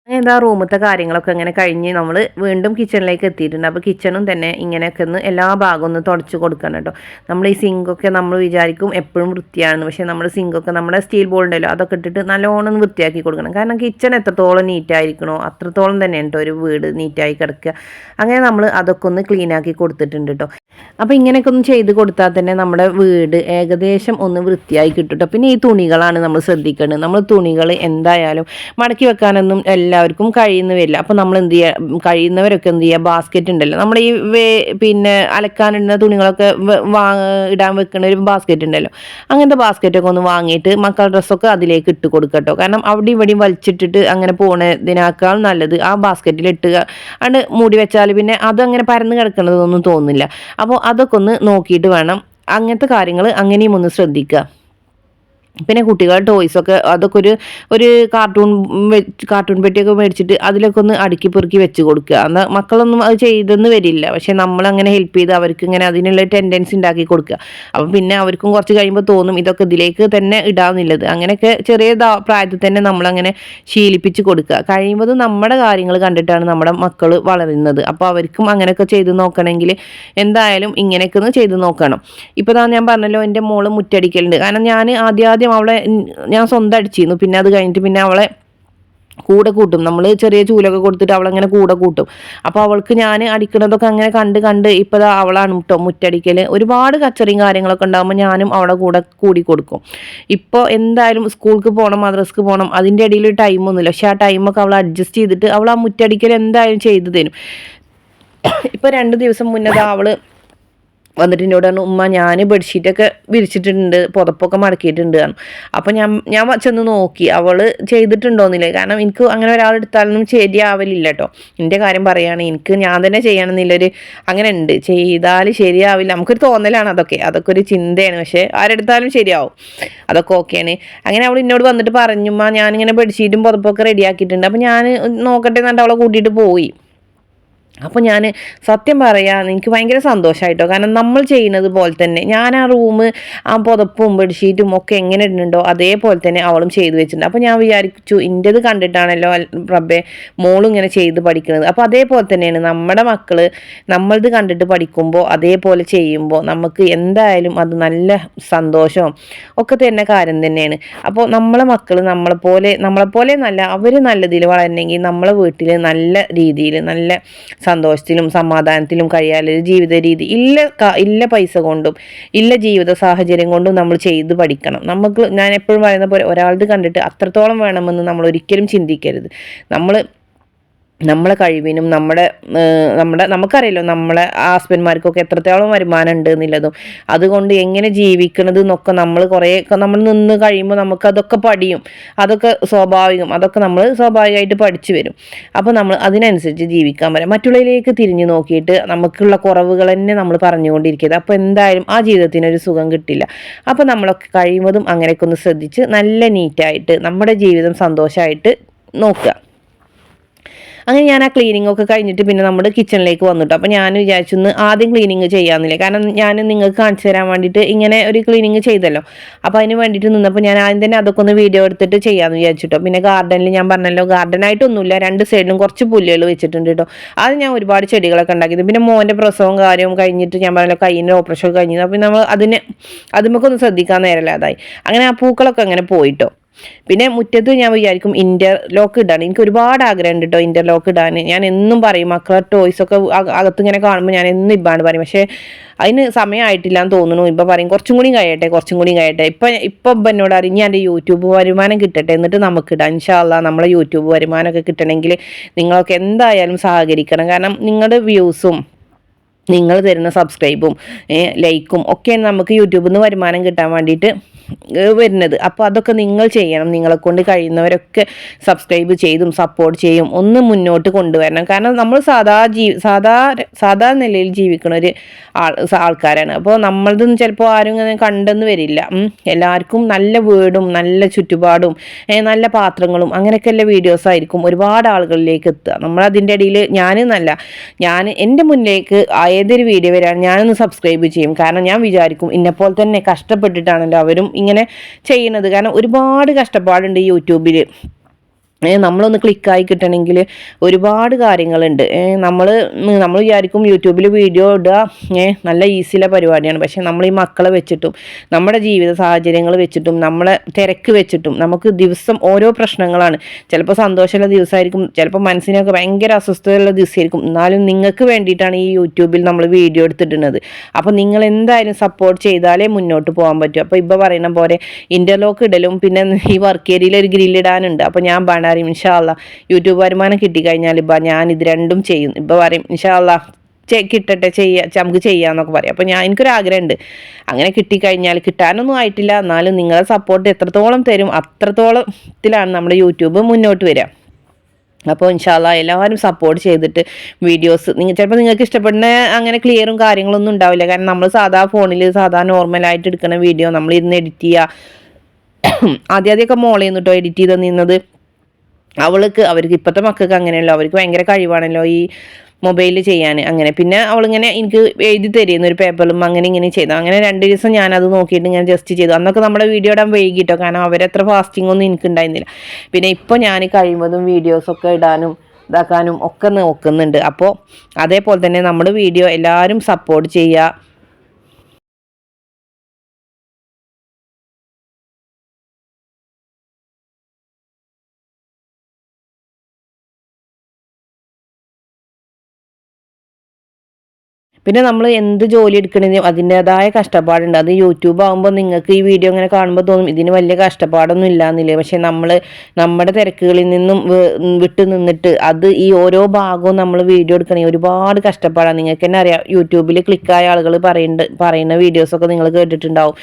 എന്താ റൂമത്തെ കാര്യങ്ങളൊക്കെ ഇങ്ങനെ കഴിഞ്ഞ് നമ്മൾ വീണ്ടും കിച്ചണിലേക്ക് എത്തിയിട്ടുണ്ട്. അപ്പോൾ കിച്ചണും തന്നെ ഇങ്ങനെയൊക്കെ ഒന്ന് എല്ലാ ഭാഗവും ഒന്ന് തുടച്ച് കൊടുക്കണം കേട്ടോ. നമ്മൾ ഈ സിങ്കൊക്കെ നമ്മൾ വിചാരിക്കും എപ്പോഴും വൃത്തിയാണെന്ന്. പക്ഷേ നമ്മൾ സിങ്കൊക്കെ നമ്മുടെ സ്റ്റീൽ ബോൾ ഉണ്ടല്ലോ അതൊക്കെ ഇട്ടിട്ട് നല്ലോണം വൃത്തിയാക്കി കൊടുക്കണം. കാരണം കിച്ചൺ എത്രത്തോളം നീറ്റായിരിക്കണോ അത്രത്തോളം തന്നെ കേട്ടോ ഒരു വീട് നീറ്റായി കിടക്കുക. അങ്ങനെ നമ്മൾ അതൊക്കെ ഒന്ന് ക്ലീനാക്കി കൊടുത്തിട്ടുണ്ട് കേട്ടോ. അപ്പോൾ ഇങ്ങനെയൊക്കെ ഒന്ന് ചെയ്ത് കൊടുത്താൽ തന്നെ നമ്മുടെ വീട് ഏകദേശം ഒന്ന് വൃത്തിയായി കിട്ടും കേട്ടോ. പിന്നെ ഈ തുണികളാണ് നമ്മൾ ശ്രദ്ധിക്കേണ്ടത്. നമ്മൾ തുണികൾ എന്തായാലും മടക്കി വെക്കാനൊന്നും എല്ലാവർക്കും കഴിയുന്ന വരില്ല അപ്പോൾ നമ്മൾ എന്ത് ചെയ്യുക കഴിയുന്നവരൊക്കെ എന്ത് ചെയ്യുക ബാസ്ക്കറ്റ് ഉണ്ടല്ലോ. നമ്മൾ ഈ പിന്നെ അലക്കാനിടുന്ന തുണികളൊക്കെ ഇടാൻ വെക്കുന്ന ഒരു ബാസ്ക്കറ്റ് ഉണ്ടല്ലോ. അങ്ങനത്തെ ബാസ്ക്കറ്റൊക്കെ ഒന്ന് വാങ്ങിയിട്ട് മക്കളുടെ ഡ്രസ്സൊക്കെ അതിലേക്ക് ഇട്ട് കൊടുക്കട്ടോ. കാരണം അവിടെ ഇവിടെയും വലിച്ചിട്ടിട്ട് അങ്ങനെ പോണതിനേക്കാൾ നല്ലത് ആ ബാസ്ക്കറ്റിൽ ഇട്ടുക അണ്ട് മൂടി വെച്ചാൽ പിന്നെ അതങ്ങനെ പരന്ന് കിടക്കുന്നതൊന്നും തോന്നില്ല അപ്പോൾ അതൊക്കെ ഒന്ന് നോക്കിയിട്ട് വേണം അങ്ങനത്തെ കാര്യങ്ങൾ അങ്ങനെയും ഒന്ന് ശ്രദ്ധിക്കുക പിന്നെ കുട്ടികൾ ടോയ്സൊക്കെ അതൊക്കെ ഒരു ഒരു കാർട്ടൂൺ കാർട്ടൂൺ പെട്ടിയൊക്കെ മേടിച്ചിട്ട് അതിലൊക്കെ ഒന്ന് അടുക്കി പെറുക്കി വെച്ച് കൊടുക്കുക. എന്നാൽ മക്കളൊന്നും അത് ചെയ്തെന്ന് വരില്ല. പക്ഷെ നമ്മളങ്ങനെ ഹെൽപ്പ് ചെയ്ത് അവർക്ക് ഇങ്ങനെ അതിനുള്ള ടെൻഡൻസി ഉണ്ടാക്കി കൊടുക്കുക. അപ്പം പിന്നെ അവർക്കും കുറച്ച് കഴിയുമ്പോൾ തോന്നും ഇതൊക്കെ ഇതിലേക്ക് തന്നെ ഇടാവുന്നില്ലത് അങ്ങനെയൊക്കെ ചെറിയ പ്രായത്തിൽ തന്നെ നമ്മളങ്ങനെ ശീലിപ്പിച്ച് കൊടുക്കുക. കഴിയുമ്പോൾ നമ്മുടെ കാര്യങ്ങൾ കണ്ടിട്ടാണ് നമ്മുടെ മക്കൾ വളരുന്നത്. അപ്പോൾ അവർക്കും അങ്ങനെയൊക്കെ ചെയ്ത് നോക്കണമെങ്കിൽ എന്തായാലും ഇങ്ങനെയൊക്കെ ഒന്ന് ചെയ്ത് നോക്കണം. ഇപ്പോൾ ഞാൻ പറഞ്ഞല്ലോ എന്റെ മോൾ മുറ്റടിക്കലുണ്ട്. കാരണം ഞാൻ ആദ്യം ആദ്യം അവളെ ഞാൻ സ്വന്തം അടിച്ചിരുന്നു. പിന്നെ അത് കഴിഞ്ഞിട്ട് പിന്നെ അവളെ കൂടെ കൂട്ടും. നമ്മൾ ചെറിയ ചൂലൊക്കെ കൊടുത്തിട്ട് അവളങ്ങനെ കൂടെ കൂട്ടും. അപ്പോൾ അവൾക്ക് ഞാൻ അടിക്കണതൊക്കെ അങ്ങനെ കണ്ട് കണ്ട് ഇപ്പോൾ അവളാണ് കേട്ടോ മുറ്റടിക്കൽ ഒരുപാട് കച്ചറിയും കാര്യങ്ങളൊക്കെ ഉണ്ടാകുമ്പോൾ ഞാനും അവളെ കൂടെ കൂടി കൊടുക്കും. ഇപ്പോൾ എന്തായാലും സ്കൂൾക്ക് പോകണം മദ്രസ്ക്ക് പോകണം അതിന്റെ ഇടയിൽ ടൈമൊന്നുമില്ല പക്ഷേ ആ ടൈമൊക്കെ അവൾ അഡ്ജസ്റ്റ് ചെയ്തിട്ട് അവൾ ആ മുറ്റടിക്കൽ എന്തായാലും ചെയ്തു തരും. ഇപ്പോൾ രണ്ട് ദിവസം മുന്നേ അവൾ വന്നിട്ട് എന്നോട് പറഞ്ഞു ഉമ്മ ഞാൻ ബെഡ്ഷീറ്റൊക്കെ വിരിച്ചിട്ടുണ്ട് പുതപ്പൊക്കെ മടക്കിയിട്ടുണ്ട് അപ്പോൾ ഞാൻ ഞാൻ ചെന്ന് നോക്കി. അവൾ ചെയ്തിട്ടുണ്ടോന്നില്ലേ. കാരണം എനിക്ക് അങ്ങനെ ഒരാളെടുത്താലൊന്നും ശരിയാവലില്ല കേട്ടോ എന്റെ കാര്യം പറയുകയാണ് എനിക്ക് ഞാൻ തന്നെ ചെയ്യണമെന്നില്ലൊരു അങ്ങനെ ഉണ്ട് ചെയ്താൽ ശരിയാവില്ല. നമുക്കൊരു തോന്നലാണ് അതൊക്കെ. അതൊക്കെ ഒരു ചിന്തയാണ്. പക്ഷേ ആരെടുത്താലും ശരിയാവും. അതൊക്കെ ഓക്കെയാണ് അങ്ങനെ അവൾ എന്നോട് വന്നിട്ട് പറഞ്ഞുമ്മ ഞാനിങ്ങനെ ബെഡ്ഷീറ്റും പുതപ്പൊക്കെ റെഡിയാക്കിയിട്ടുണ്ട് അപ്പോൾ ഞാൻ നോക്കട്ടെ എന്നിട്ട് അവളെ കൂട്ടിയിട്ട് പോയി. അപ്പോൾ ഞാൻ സത്യം പറയാം എനിക്ക് ഭയങ്കര സന്തോഷമായിട്ടോ കാരണം നമ്മൾ ചെയ്യുന്നത് പോലെ തന്നെ. ഞാൻ ആ റൂം ആ പുതപ്പും ബെഡ്ഷീറ്റും ഒക്കെ എങ്ങനെ ഇടുന്നുണ്ടോ അതേപോലെ തന്നെ അവളും ചെയ്തു വെച്ചിട്ടുണ്ട്. അപ്പോൾ ഞാൻ വിചാരിച്ചു ഇന്റെത് കണ്ടിട്ടാണല്ലോ റബ്ബെ മോളും ഇങ്ങനെ ചെയ്ത് പഠിക്കുന്നത് അപ്പോൾ അതേപോലെ തന്നെയാണ് നമ്മുടെ മക്കൾ നമ്മളത് കണ്ടിട്ട് പഠിക്കുമ്പോൾ അതേപോലെ ചെയ്യുമ്പോൾ നമുക്ക് എന്തായാലും അത് നല്ല സന്തോഷവും ഒക്കെ തന്നെ കാര്യം തന്നെയാണ്. അപ്പോൾ നമ്മളെ മക്കൾ നമ്മളെപ്പോലെ നമ്മളെപ്പോലെ നല്ല അവർ നല്ലതിൽ വളരണമെങ്കിൽ നമ്മളെ വീട്ടിൽ നല്ല രീതിയിൽ നല്ല സന്തോഷത്തിലും സമാധാനത്തിലും കഴിയാനുള്ള ജീവിത രീതി ഇല്ല ഇല്ല പൈസ കൊണ്ടും ഇല്ല ജീവിത സാഹചര്യം കൊണ്ടും നമ്മൾ ചെയ്ത് പഠിക്കണം. നമുക്ക് ഞാൻ എപ്പോഴും പറയുന്ന പോലെ ഒരാളത് കണ്ടിട്ട് അത്രത്തോളം വേണമെന്ന് നമ്മൾ ഒരിക്കലും ചിന്തിക്കരുത്. നമ്മൾ നമ്മളെ കഴിവിനും നമ്മുടെ നമ്മുടെ നമുക്കറിയാലോ നമ്മളെ ഹസ്ബൻഡ്മാർക്കൊക്കെ എത്രത്തോളം വരുമാനം ഉണ്ട് എന്നുള്ളതും. അതുകൊണ്ട് എങ്ങനെ ജീവിക്കണത് എന്നൊക്കെ നമ്മൾ കുറേ നമ്മൾ നിന്ന് കഴിയുമ്പോൾ നമുക്ക് അതൊക്കെ പഠിയും. അതൊക്കെ സ്വാഭാവികം. അതൊക്കെ നമ്മൾ സ്വാഭാവികമായിട്ട് പഠിച്ചു വരും. അപ്പോൾ നമ്മൾ അതിനനുസരിച്ച് ജീവിക്കാൻ പറ്റും മറ്റുള്ളവരിലേക്ക് തിരിഞ്ഞു നോക്കിയിട്ട് നമുക്കുള്ള കുറവുകൾ തന്നെ നമ്മൾ പറഞ്ഞുകൊണ്ടിരിക്കുന്നത്. അപ്പോൾ എന്തായാലും ആ ജീവിതത്തിനൊരു സുഖം കിട്ടില്ല. അപ്പോൾ നമ്മളൊക്കെ കഴിയുന്നതും അങ്ങനെയൊക്കെ ഒന്ന് ശ്രദ്ധിച്ച് നല്ല നീറ്റായിട്ട് നമ്മുടെ ജീവിതം സന്തോഷമായിട്ട് നോക്കുക. അങ്ങനെ ഞാൻ ആ ക്ലീനിങ് ഒക്കെ കഴിഞ്ഞിട്ട് പിന്നെ നമ്മുടെ കിച്ചണിലേക്ക് വന്നിട്ടു അപ്പോൾ ഞാൻ വിചാരിച്ചു ഒന്ന് ആദ്യം ക്ലീനിങ് ചെയ്യാമെന്നില്ല കാരണം ഞാൻ നിങ്ങൾക്ക് കാണിച്ചു തരാൻ വേണ്ടിയിട്ട് ഇങ്ങനെ ഒരു ക്ലീനിങ് ചെയ്തല്ലോ. അപ്പോൾ അതിന് വേണ്ടിയിട്ട് നിന്നപ്പോൾ ഞാൻ ആദ്യം തന്നെ അതൊക്കെ ഒന്ന് വീഡിയോ എടുത്തിട്ട് ചെയ്യാമെന്ന് വിചാരിച്ചിട്ടോ പിന്നെ ഗാർഡനിൽ ഞാൻ പറഞ്ഞല്ലോ ഗാർഡനായിട്ടൊന്നുമില്ല രണ്ട് സൈഡിലും കുറച്ച് പുല്ലുകൾ വെച്ചിട്ടുണ്ട് കേട്ടോ അത് ഞാൻ ഒരുപാട് ചെടികളൊക്കെ ഉണ്ടാക്കിയത്. പിന്നെ മോന്റെ പ്രസവം കാര്യവും കഴിഞ്ഞിട്ട് ഞാൻ പറഞ്ഞല്ലോ കയ്യിന്റെ ഓപ്പറേഷൻ കഴിഞ്ഞത് അപ്പോൾ നമ്മൾ അതിന് അതുമൊക്കെ ശ്രദ്ധിക്കാൻ നേരമില്ലാതായി. അങ്ങനെ ആ പൂക്കളൊക്കെ അങ്ങനെ പോയിട്ടോ പിന്നെ മുറ്റത്ത് ഞാൻ വിചാരിക്കും ഇന്റർലോക്ക് ഇടാൻ. എനിക്ക് ഒരുപാട് ആഗ്രഹമുണ്ട് കേട്ടോ ഇന്റർലോക്ക് ഇടാൻ. ഞാൻ എന്നും പറയും മക്കളെ ടോയ്സ് ഒക്കെ അക- അകത്ത് ഇങ്ങനെ കാണുമ്പോൾ ഞാൻ എന്നും ഇബ്ബാണ് പറയും. പക്ഷേ അതിന് സമയമായിട്ടില്ല എന്ന് തോന്നുന്നു. ഇപ്പം പറയും കുറച്ചും കൂടി കഴിയട്ടെ കുറച്ചും കൂടി കഴിയട്ടെ. ഇപ്പം ഇപ്പം ഇപ്പം എന്നോട് അറിഞ്ഞ് എന്റെ യൂട്യൂബ് വരുമാനം കിട്ടട്ടെ. എന്നിട്ട് നമുക്ക് ഇടാം. ഇൻഷാല്ല നമ്മളെ യൂട്യൂബ് വരുമാനമൊക്കെ കിട്ടണമെങ്കിൽ നിങ്ങളൊക്കെ എന്തായാലും സഹകരിക്കണം. കാരണം നിങ്ങളുടെ വ്യൂസും നിങ്ങൾ തരുന്ന സബ്സ്ക്രൈബും ലൈക്കും ഒക്കെയാണ് നമുക്ക് യൂട്യൂബിൽ നിന്ന് വരുമാനം കിട്ടാൻ വേണ്ടിയിട്ട് വരുന്നത്. അപ്പോൾ അതൊക്കെ നിങ്ങൾ ചെയ്യണം. നിങ്ങളെ കൊണ്ട് കഴിയുന്നവരൊക്കെ സബ്സ്ക്രൈബ് ചെയ്തും സപ്പോർട്ട് ചെയ്യും. ഒന്ന് മുന്നോട്ട് കൊണ്ടുവരണം. കാരണം നമ്മൾ സാധാ ജീ സാധാ സാധാ നിലയിൽ ജീവിക്കുന്ന ഒരു ആൾ ആൾക്കാരാണ്. അപ്പോൾ നമ്മളതൊന്നും ചിലപ്പോൾ ആരും ഇങ്ങനെ കണ്ടെന്ന് വരില്ല. എല്ലാവർക്കും നല്ല വീടും നല്ല ചുറ്റുപാടും നല്ല പാത്രങ്ങളും അങ്ങനെയൊക്കെയുള്ള വീഡിയോസ് ആയിരിക്കും ഒരുപാട് ആളുകളിലേക്ക് എത്തുക. നമ്മളതിന്റെ ഇടയിൽ ഞാനെന്നല്ല ഞാൻ എന്റെ മുന്നിലേക്ക് ഏതൊരു വീഡിയോ വരാൻ ഞാനൊന്ന് സബ്സ്ക്രൈബ് ചെയ്യും. കാരണം ഞാൻ വിചാരിക്കും ഇന്നെപ്പോലെ തന്നെ കഷ്ടപ്പെട്ടിട്ടാണല്ലോ അവരും ഇങ്ങനെ ചെയ്യുന്നത്. കാരണം ഒരുപാട് കഷ്ടപ്പാടുണ്ട് യൂട്യൂബിൽ നമ്മളൊന്ന് ക്ലിക്കായി കിട്ടണമെങ്കിൽ ഒരുപാട് കാര്യങ്ങളുണ്ട്. നമ്മൾ നമ്മൾ വിചാരിക്കും യൂട്യൂബിൽ വീഡിയോ ഇടുക നല്ല ഈസിയിലെ പരിപാടിയാണ്. പക്ഷേ നമ്മൾ ഈ മക്കളെ വെച്ചിട്ടും നമ്മുടെ ജീവിത സാഹചര്യങ്ങൾ വെച്ചിട്ടും നമ്മളെ തിരക്ക് വെച്ചിട്ടും നമുക്ക് ദിവസം ഓരോ പ്രശ്നങ്ങളാണ്. ചിലപ്പോൾ സന്തോഷമുള്ള ദിവസമായിരിക്കും ചിലപ്പോൾ മനസ്സിനൊക്കെ ഭയങ്കര അസ്വസ്ഥതയുള്ള ദിവസമായിരിക്കും എന്നാലും നിങ്ങൾക്ക് വേണ്ടിയിട്ടാണ് ഈ യൂട്യൂബിൽ നമ്മൾ വീഡിയോ എടുത്തിട്ടുള്ളത് അപ്പോൾ നിങ്ങൾ എന്തായാലും സപ്പോർട്ട് ചെയ്താലേ മുന്നോട്ട് പോകാൻ പറ്റൂ. അപ്പോൾ ഇപ്പോൾ പറയുന്ന പോലെ ഇന്റർലോക്ക് ഇടലും പിന്നെ ഈ വർക്ക് ഏരിയയിൽ ഒരു ഗ്രില്ലിടാനുണ്ട് അപ്പോൾ ഞാൻ പാടാറിയും ഇൻഷാല്ല യൂട്യൂബ് വരുമാനം കിട്ടിക്കഴിഞ്ഞാൽ ഇപ്പം ഞാൻ ഇത് രണ്ടും ചെയ്യും. ഇപ്പം പറയും ഇൻഷാല്ല കിട്ടട്ടെ ചെയ്യാം നമുക്ക് ചെയ്യാന്നൊക്കെ പറയും. അപ്പോൾ ഞാൻ എനിക്കൊരു ആഗ്രഹമുണ്ട്. അങ്ങനെ കിട്ടിക്കഴിഞ്ഞാൽ കിട്ടാനൊന്നും ആയിട്ടില്ല എന്നാലും നിങ്ങളെ സപ്പോർട്ട് എത്രത്തോളം തരും അത്രത്തോളത്തിലാണ് നമ്മുടെ യൂട്യൂബ് മുന്നോട്ട് വരിക. അപ്പോൾ ഇൻഷാല്ല എല്ലാവരും സപ്പോർട്ട് ചെയ്തിട്ട് വീഡിയോസ് നിങ്ങൾ ചിലപ്പോൾ നിങ്ങൾക്ക് ഇഷ്ടപ്പെടുന്ന അങ്ങനെ ക്ലിയറും കാര്യങ്ങളൊന്നും ഉണ്ടാവില്ല. കാരണം നമ്മൾ സാധാ ഫോണിൽ സാധാ നോർമലായിട്ട് എടുക്കുന്ന വീഡിയോ നമ്മൾ ഇരുന്ന് എഡിറ്റ് ചെയ്യുക ആദ്യം ആദ്യമൊക്കെ മോളിൽ നിന്നിട്ടോ എഡിറ്റ് ചെയ്ത് നിന്നത്. അവൾക്ക് അവർക്ക് ഇപ്പോഴത്തെ മക്കൾക്ക് അങ്ങനെയല്ലോ. അവർക്ക് ഭയങ്കര കഴിവാണല്ലോ ഈ മൊബൈലിൽ ചെയ്യാൻ. അങ്ങനെ പിന്നെ അവളിങ്ങനെ എനിക്ക് എഴുതി തരുന്ന ഒരു പേപ്പറിലും അങ്ങനെ ഇങ്ങനെ ചെയ്തു. അങ്ങനെ രണ്ട് ദിവസം ഞാനത് നോക്കിയിട്ട് ഇങ്ങനെ ജസ്റ്റ് ചെയ്തു. അന്നൊക്കെ നമ്മുടെ വീഡിയോ ഇടാൻ വൈകിട്ടോ? കാരണം അവരത്ര ഫാസ്റ്റിംഗ് ഒന്നും എനിക്ക് ഉണ്ടായിരുന്നില്ല. പിന്നെ ഇപ്പോൾ ഞാൻ കഴിയുന്നതും വീഡിയോസൊക്കെ ഇടാനും ഇതാക്കാനും ഒക്കെ നോക്കുന്നുണ്ട്. അപ്പോൾ അതേപോലെ തന്നെ നമ്മുടെ വീഡിയോ എല്ലാവരും സപ്പോർട്ട് ചെയ്യുക. പിന്നെ നമ്മൾ എന്ത് ജോലി എടുക്കണമെങ്കിലും അതിന്റെതായ കഷ്ടപ്പാടുണ്ട്. അത് യൂട്യൂബ് ആകുമ്പോൾ നിങ്ങൾക്ക് ഈ വീഡിയോ ഇങ്ങനെ കാണുമ്പോൾ തോന്നും ഇതിന് വലിയ കഷ്ടപ്പാടൊന്നും ഇല്ലാന്നില്ലേ? പക്ഷെ നമ്മൾ നമ്മുടെ തിരക്കുകളിൽ നിന്നും വിട്ടു നിന്നിട്ട് അത് ഈ ഓരോ ഭാഗവും നമ്മൾ വീഡിയോ എടുക്കണമെങ്കിൽ ഒരുപാട് കഷ്ടപ്പാടാണ്. നിങ്ങൾക്ക് തന്നെ അറിയാം യൂട്യൂബിൽ ക്ലിക്കായ ആളുകൾ പറയുന്നുണ്ട് പറയുന്ന വീഡിയോസൊക്കെ നിങ്ങൾ കേട്ടിട്ടുണ്ടാവും.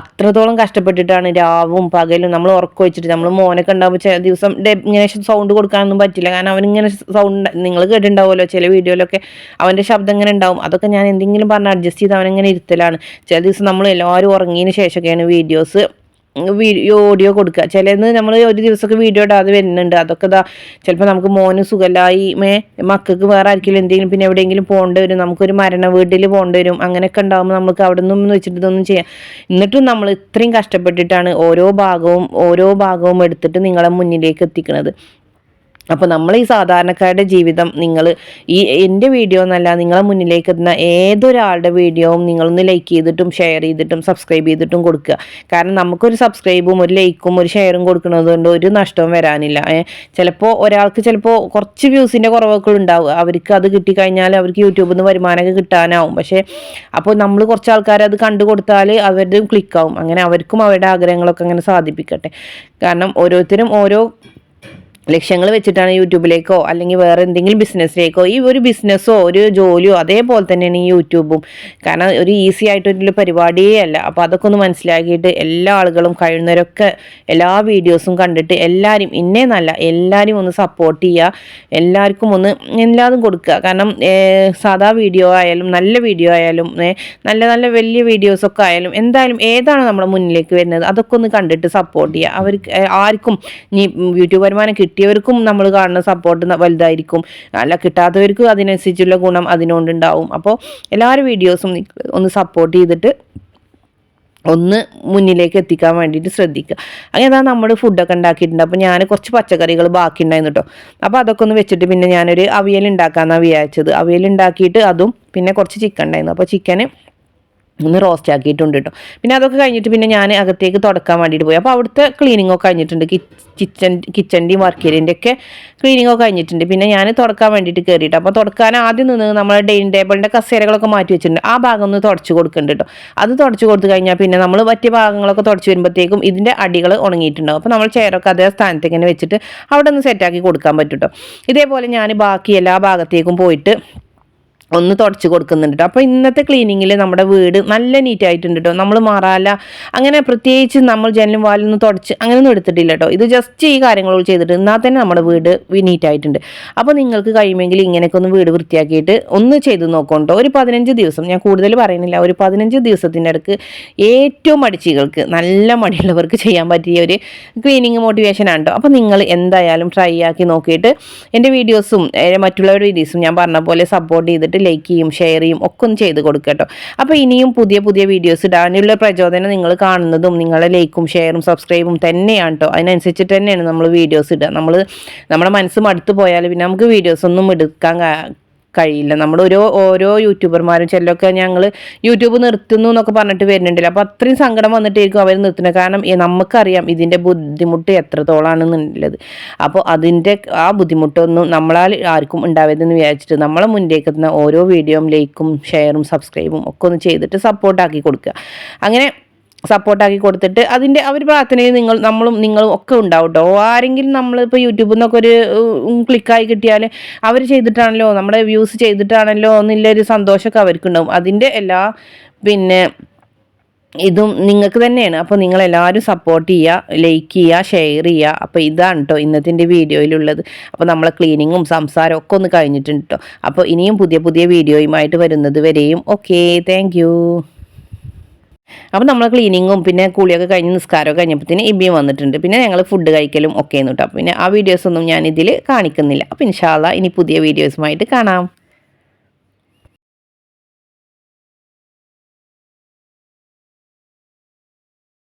അത്രത്തോളം കഷ്ടപ്പെട്ടിട്ടാണ് രാവും പകലും നമ്മൾ ഉറക്കം വെച്ചിട്ട് നമ്മൾ മോനൊക്കെ ഉണ്ടാകുമ്പോൾ ചില ദിവസം ഇങ്ങനെ സൗണ്ട് കൊടുക്കാനൊന്നും പറ്റില്ല. കാരണം അവനിങ്ങനെ സൗണ്ട് നിങ്ങൾ കേട്ടിട്ടുണ്ടാവുമല്ലോ ചില വീഡിയോയിലൊക്കെ അവന്റെ ശബ്ദം ഇങ്ങനെ ഉണ്ടാവും. അതൊക്കെ ഞാൻ എന്തെങ്കിലും പറഞ്ഞ് അഡ്ജസ്റ്റ് ചെയ്ത് അവനിങ്ങനെ ഇരുത്തലാണ്. ചില ദിവസം നമ്മൾ എല്ലാവരും ഉറങ്ങിയതിന് ശേഷമൊക്കെയാണ് വീഡിയോസ് വീഡിയോ ഓഡിയോ കൊടുക്കുക. ചിലന്ന് നമ്മൾ ഒരു ദിവസമൊക്കെ വീഡിയോ ഇടാതെ വരുന്നുണ്ട്. അതൊക്കെ ഇതാ ചിലപ്പോൾ നമുക്ക് മോന് സുഖമായി മേ മക്കൾക്ക് വേറെ ആർക്കെങ്കിലും എന്തെങ്കിലും പിന്നെ എവിടെയെങ്കിലും പോകേണ്ടി വരും. നമുക്കൊരു മരണ വീട്ടിൽ പോകേണ്ടി വരും. അങ്ങനെയൊക്കെ ഉണ്ടാകുമ്പോൾ നമുക്ക് അവിടെ നിന്നും വെച്ചിട്ട് ഇതൊന്നും ചെയ്യാം. എന്നിട്ടും നമ്മൾ ഇത്രയും കഷ്ടപ്പെട്ടിട്ടാണ് ഓരോ ഭാഗവും ഓരോ ഭാഗവും എടുത്തിട്ട് നിങ്ങളെ മുന്നിലേക്ക് എത്തിക്കുന്നത് അപ്പോൾ നമ്മൾ ഈ സാധാരണക്കാരുടെ ജീവിതം നിങ്ങൾ ഈ എന്റെ വീഡിയോ എന്നല്ല നിങ്ങളെ മുന്നിലേക്ക് എത്തുന്ന ഏതൊരാളുടെ വീഡിയോവും നിങ്ങളൊന്ന് ലൈക്ക് ചെയ്തിട്ടും ഷെയർ ചെയ്തിട്ടും സബ്സ്ക്രൈബ് ചെയ്തിട്ടും കൊടുക്കുക. കാരണം നമുക്കൊരു സബ്സ്ക്രൈബും ഒരു ലൈക്കും ഒരു ഷെയറും കൊടുക്കുന്നത് കൊണ്ട് ഒരു നഷ്ടവും വരാനില്ല. ചിലപ്പോൾ ഒരാൾക്ക് ചിലപ്പോൾ കുറച്ച് വ്യൂസിന്റെ കുറവൊക്കെ ഉണ്ടാവുക. അവർക്ക് അത് കിട്ടിക്കഴിഞ്ഞാൽ അവർക്ക് യൂട്യൂബിൽ നിന്ന് വരുമാനമൊക്കെ കിട്ടാനാവും. പക്ഷേ അപ്പോൾ നമ്മൾ കുറച്ച് ആൾക്കാർ അത് കണ്ടു കൊടുത്താൽ അവരുടെ ക്ലിക്കാവും അങ്ങനെ അവർക്കും അവരുടെ ആഗ്രഹങ്ങളൊക്കെ അങ്ങനെ സാധിപ്പിക്കട്ടെ. കാരണം ഓരോരുത്തരും ഓരോ ലക്ഷ്യങ്ങൾ വെച്ചിട്ടാണ് യൂട്യൂബിലേക്കോ അല്ലെങ്കിൽ വേറെ എന്തെങ്കിലും ബിസിനസ്സിലേക്കോ ഈ ഒരു ബിസിനസ്സോ ഒരു ജോലിയോ അതേപോലെ തന്നെയാണ് ഈ യൂട്യൂബും. കാരണം ഒരു ഈസി ആയിട്ടൊരു പരിപാടിയേ അല്ല. അപ്പോൾ അതൊക്കെ ഒന്ന് മനസ്സിലാക്കിയിട്ട് എല്ലാ ആളുകളും കഴിയുന്നവരൊക്കെ എല്ലാ വീഡിയോസും കണ്ടിട്ട് എല്ലാവരും ഇന്നേ നല്ല എല്ലാവരും ഒന്ന് സപ്പോർട്ട് ചെയ്യുക. എല്ലാവർക്കും ഒന്ന് എല്ലാതും കൊടുക്കുക. കാരണം സാധാ വീഡിയോ ആയാലും നല്ല വീഡിയോ ആയാലും നല്ല നല്ല വലിയ വീഡിയോസൊക്കെ ആയാലും എന്തായാലും ഏതാണ് നമ്മുടെ മുന്നിലേക്ക് വരുന്നത്? അതൊക്കെ ഒന്ന് കണ്ടിട്ട് സപ്പോർട്ട് ചെയ്യുക. അവർക്ക് ആർക്കും ഇനി യൂട്യൂബ് വരുമാനം കിട്ടിയവർക്കും നമ്മൾ കാണുന്ന സപ്പോർട്ട് വലുതായിരിക്കും. അല്ല കിട്ടാത്തവർക്കും അതിനനുസരിച്ചുള്ള ഗുണം അതിനോണ്ടുണ്ടാവും അപ്പോൾ എല്ലാവരും വീഡിയോസും ഒന്ന് സപ്പോർട്ട് ചെയ്തിട്ട് ഒന്ന് മുന്നിലേക്ക് എത്തിക്കാൻ വേണ്ടിയിട്ട് ശ്രദ്ധിക്കുക. അങ്ങനെ അതാ നമ്മൾ ഫുഡൊക്കെ ഉണ്ടാക്കിയിട്ടുണ്ട്. അപ്പോൾ ഞാൻ കുറച്ച് പച്ചക്കറികൾ ബാക്കി ഉണ്ടായിരുന്നു കേട്ടോ അപ്പോൾ അതൊക്കെ ഒന്ന് വെച്ചിട്ട് പിന്നെ ഞാനൊരു അവിയൽ ഉണ്ടാക്കാമെന്നാണ് വിചാരിച്ചത്. അവിയൽ ഉണ്ടാക്കിയിട്ട് അതും പിന്നെ കുറച്ച് ചിക്കൻ ഉണ്ടായിരുന്നു. അപ്പോൾ ചിക്കന് ഒന്ന് റോസ്റ്റ് ആക്കിയിട്ടുണ്ട് കേട്ടോ പിന്നെ അതൊക്കെ കഴിഞ്ഞിട്ട് പിന്നെ ഞാൻ അകത്തേക്ക് തുടക്കാൻ വേണ്ടിയിട്ട് പോയി. അപ്പോൾ അവിടുത്തെ ക്ലീനിങ് ഒക്കെ കഴിഞ്ഞിട്ടുണ്ട്. കിച്ചൻ കിച്ചന്റെയും വർക്കേരിന്റെ ഒക്കെ ക്ലീനിങ് ഒക്കെ കഴിഞ്ഞിട്ടുണ്ട്. പിന്നെ ഞാൻ തുടക്കാൻ വേണ്ടിയിട്ട് കയറിയിട്ട് അപ്പോൾ തുടക്കാൻ ആദ്യം നിന്ന് നമ്മളെ ഡൈനിങ് ടേബിളിന്റെ കസേരകളൊക്കെ മാറ്റി വെച്ചിട്ടുണ്ട്. ആ ഭാഗം ഒന്ന് തുടച്ച് കൊടുക്കുന്നുണ്ട് കേട്ടോ അത് തുടച്ച് കൊടുത്തു കഴിഞ്ഞാൽ പിന്നെ നമ്മൾ മറ്റു ഭാഗങ്ങളൊക്കെ തുടച്ച് വരുമ്പോഴത്തേക്കും ഇതിന്റെ അടികൾ ഉണങ്ങിയിട്ടുണ്ടാവും. അപ്പോൾ നമ്മൾ ചെയറൊക്കെ അതേ സ്ഥാനത്തേക്ക് ഇങ്ങനെ വെച്ചിട്ട് അവിടെ ഒന്ന് സെറ്റാക്കി കൊടുക്കാൻ പറ്റും കേട്ടോ ഇതേപോലെ ഞാൻ ബാക്കി എല്ലാ ഭാഗത്തേക്കും പോയിട്ട് ഒന്ന് തുടച്ച് കൊടുക്കുന്നുണ്ട്. കേട്ടോ അപ്പോൾ ഇന്നത്തെ ക്ലീനിങ്ങിൽ നമ്മുടെ വീട് നല്ല നീറ്റ് ആയിട്ടുണ്ട് കേട്ടോ നമ്മൾ മാറാല അങ്ങനെ പ്രത്യേകിച്ച് നമ്മൾ ജനലും വാലൊന്നും തുടച്ച് അങ്ങനെയൊന്നും എടുത്തിട്ടില്ല കേട്ടോ ഇത് ജസ്റ്റ് ഈ കാര്യങ്ങളോട് ചെയ്തിട്ട് എന്നാൽ തന്നെ നമ്മുടെ വീട് നീറ്റ് ആയിട്ടുണ്ട്. അപ്പോൾ നിങ്ങൾക്ക് കഴിയുമെങ്കിൽ ഇങ്ങനെയൊക്കെ ഒന്ന് വീട് വൃത്തിയാക്കിയിട്ട് ഒന്ന് ചെയ്ത് നോക്കണ്ടോ ഒരു പതിനഞ്ച് ദിവസം ഞാൻ കൂടുതൽ പറയുന്നില്ല ഒരു പതിനഞ്ച് ദിവസത്തിന്റെ അടുക്ക് ഏറ്റവും മടിച്ചികൾക്ക് നല്ല മടിയുള്ളവർക്ക് ചെയ്യാൻ പറ്റിയ ഒരു ക്ലീനിങ് മോട്ടിവേഷൻ ആണ് കേട്ടോ അപ്പോൾ നിങ്ങൾ എന്തായാലും ട്രൈ ആക്കി നോക്കിയിട്ട് എന്റെ വീഡിയോസും മറ്റുള്ളവരുടെ വീഡിയോസും ഞാൻ പറഞ്ഞ പോലെ സപ്പോർട്ട് ചെയ്തിട്ട് ലൈക്ക് ചെയ്യും ഷെയർ ചെയ്യും ഒക്കെ ഒന്ന് ചെയ്ത് കൊടുക്കട്ടോ കേട്ടോ അപ്പോൾ ഇനിയും പുതിയ പുതിയ വീഡിയോസ് ഇടാനുള്ള പ്രചോദനം നിങ്ങൾ കാണുന്നതും നിങ്ങളെ ലൈക്കും ഷെയറും സബ്സ്ക്രൈബും തന്നെയാണ് കേട്ടോ അതിനനുസരിച്ചിട്ട് തന്നെയാണ് നമ്മൾ വീഡിയോസ് ഇടുക. നമ്മൾ നമ്മുടെ മനസ്സ് മടുത്തു പോയാൽ പിന്നെ നമുക്ക് വീഡിയോസ് ഒന്നും എടുക്കാൻ കഴിയില്ല. നമ്മൾ ഓരോ ഓരോ യൂട്യൂബർമാരും ചിലരൊക്കെ ഞങ്ങൾ യൂട്യൂബ് നിർത്തുന്നു എന്നൊക്കെ പറഞ്ഞിട്ട് വരുന്നുണ്ടല്ലോ. അപ്പോൾ അത്രയും സങ്കടം വന്നിട്ടായിരിക്കും അവർ നിർത്തുന്നത് കാരണം നമുക്കറിയാം ഇതിന്റെ ബുദ്ധിമുട്ട് എത്രത്തോളാണെന്നുള്ളത്. അപ്പോൾ അതിന്റെ ആ ബുദ്ധിമുട്ടൊന്നും നമ്മളാൽ ആർക്കും ഉണ്ടാവരുതെന്ന് വിചാരിച്ചിട്ട് നമ്മളെ മുന്നിലേക്ക് എത്തുന്ന ഓരോ വീഡിയോയും ലൈക്കും ഷെയറും സബ്സ്ക്രൈബും ഒക്കെ ഒന്ന് ചെയ്തിട്ട് സപ്പോർട്ടാക്കി കൊടുക്കുക. അങ്ങനെ സപ്പോർട്ടാക്കി കൊടുത്തിട്ട് അതിന്റെ അവർ പ്രാർത്ഥനയിൽ നിങ്ങൾ നമ്മളും നിങ്ങളും ഒക്കെ ഉണ്ടാവും കേട്ടോ ആരെങ്കിലും നമ്മളിപ്പോൾ യൂട്യൂബിൽ നിന്നൊക്കെ ഒരു ക്ലിക്കായി കിട്ടിയാൽ അവർ ചെയ്തിട്ടാണല്ലോ നമ്മുടെ വ്യൂസ് ചെയ്തിട്ടാണല്ലോ എന്നുള്ളൊരു സന്തോഷമൊക്കെ അവർക്കുണ്ടാവും. അതിന്റെ എല്ലാ പിന്നെ ഇതും നിങ്ങൾക്ക് തന്നെയാണ്. അപ്പോൾ നിങ്ങൾ എല്ലാവരും സപ്പോർട്ട് ചെയ്യുക ലൈക്ക് ചെയ്യുക ഷെയർ ചെയ്യുക അപ്പോൾ ഇതാണ് കേട്ടോ ഇന്നത്തെ വീഡിയോയിലുള്ളത്. അപ്പോൾ നമ്മളെ ക്ലീനിങ്ങും സംസാരവും ഒക്കെ ഒന്ന് കഴിഞ്ഞിട്ടുണ്ട് കേട്ടോ അപ്പോൾ ഇനിയും പുതിയ പുതിയ വീഡിയോയുമായിട്ട് വരുന്നത് വരെയും. ഓക്കെ താങ്ക് അപ്പോൾ നമ്മൾ ക്ലീനിങ്ങും പിന്നെ കുളിയൊക്കെ കഴിഞ്ഞ് നിസ്കാരമൊക്കെ കഴിഞ്ഞപ്പോഴത്തേന് ഇബിയും വന്നിട്ടുണ്ട്. പിന്നെ ഞങ്ങൾ ഫുഡ് കഴിക്കലും ഒക്കെ കേട്ടോ പിന്നെ ആ വീഡിയോസൊന്നും ഞാനിതിൽ കാണിക്കുന്നില്ല. അപ്പോൾ ഇൻഷാല്ല ഇനി പുതിയ വീഡിയോസുമായിട്ട് കാണാം.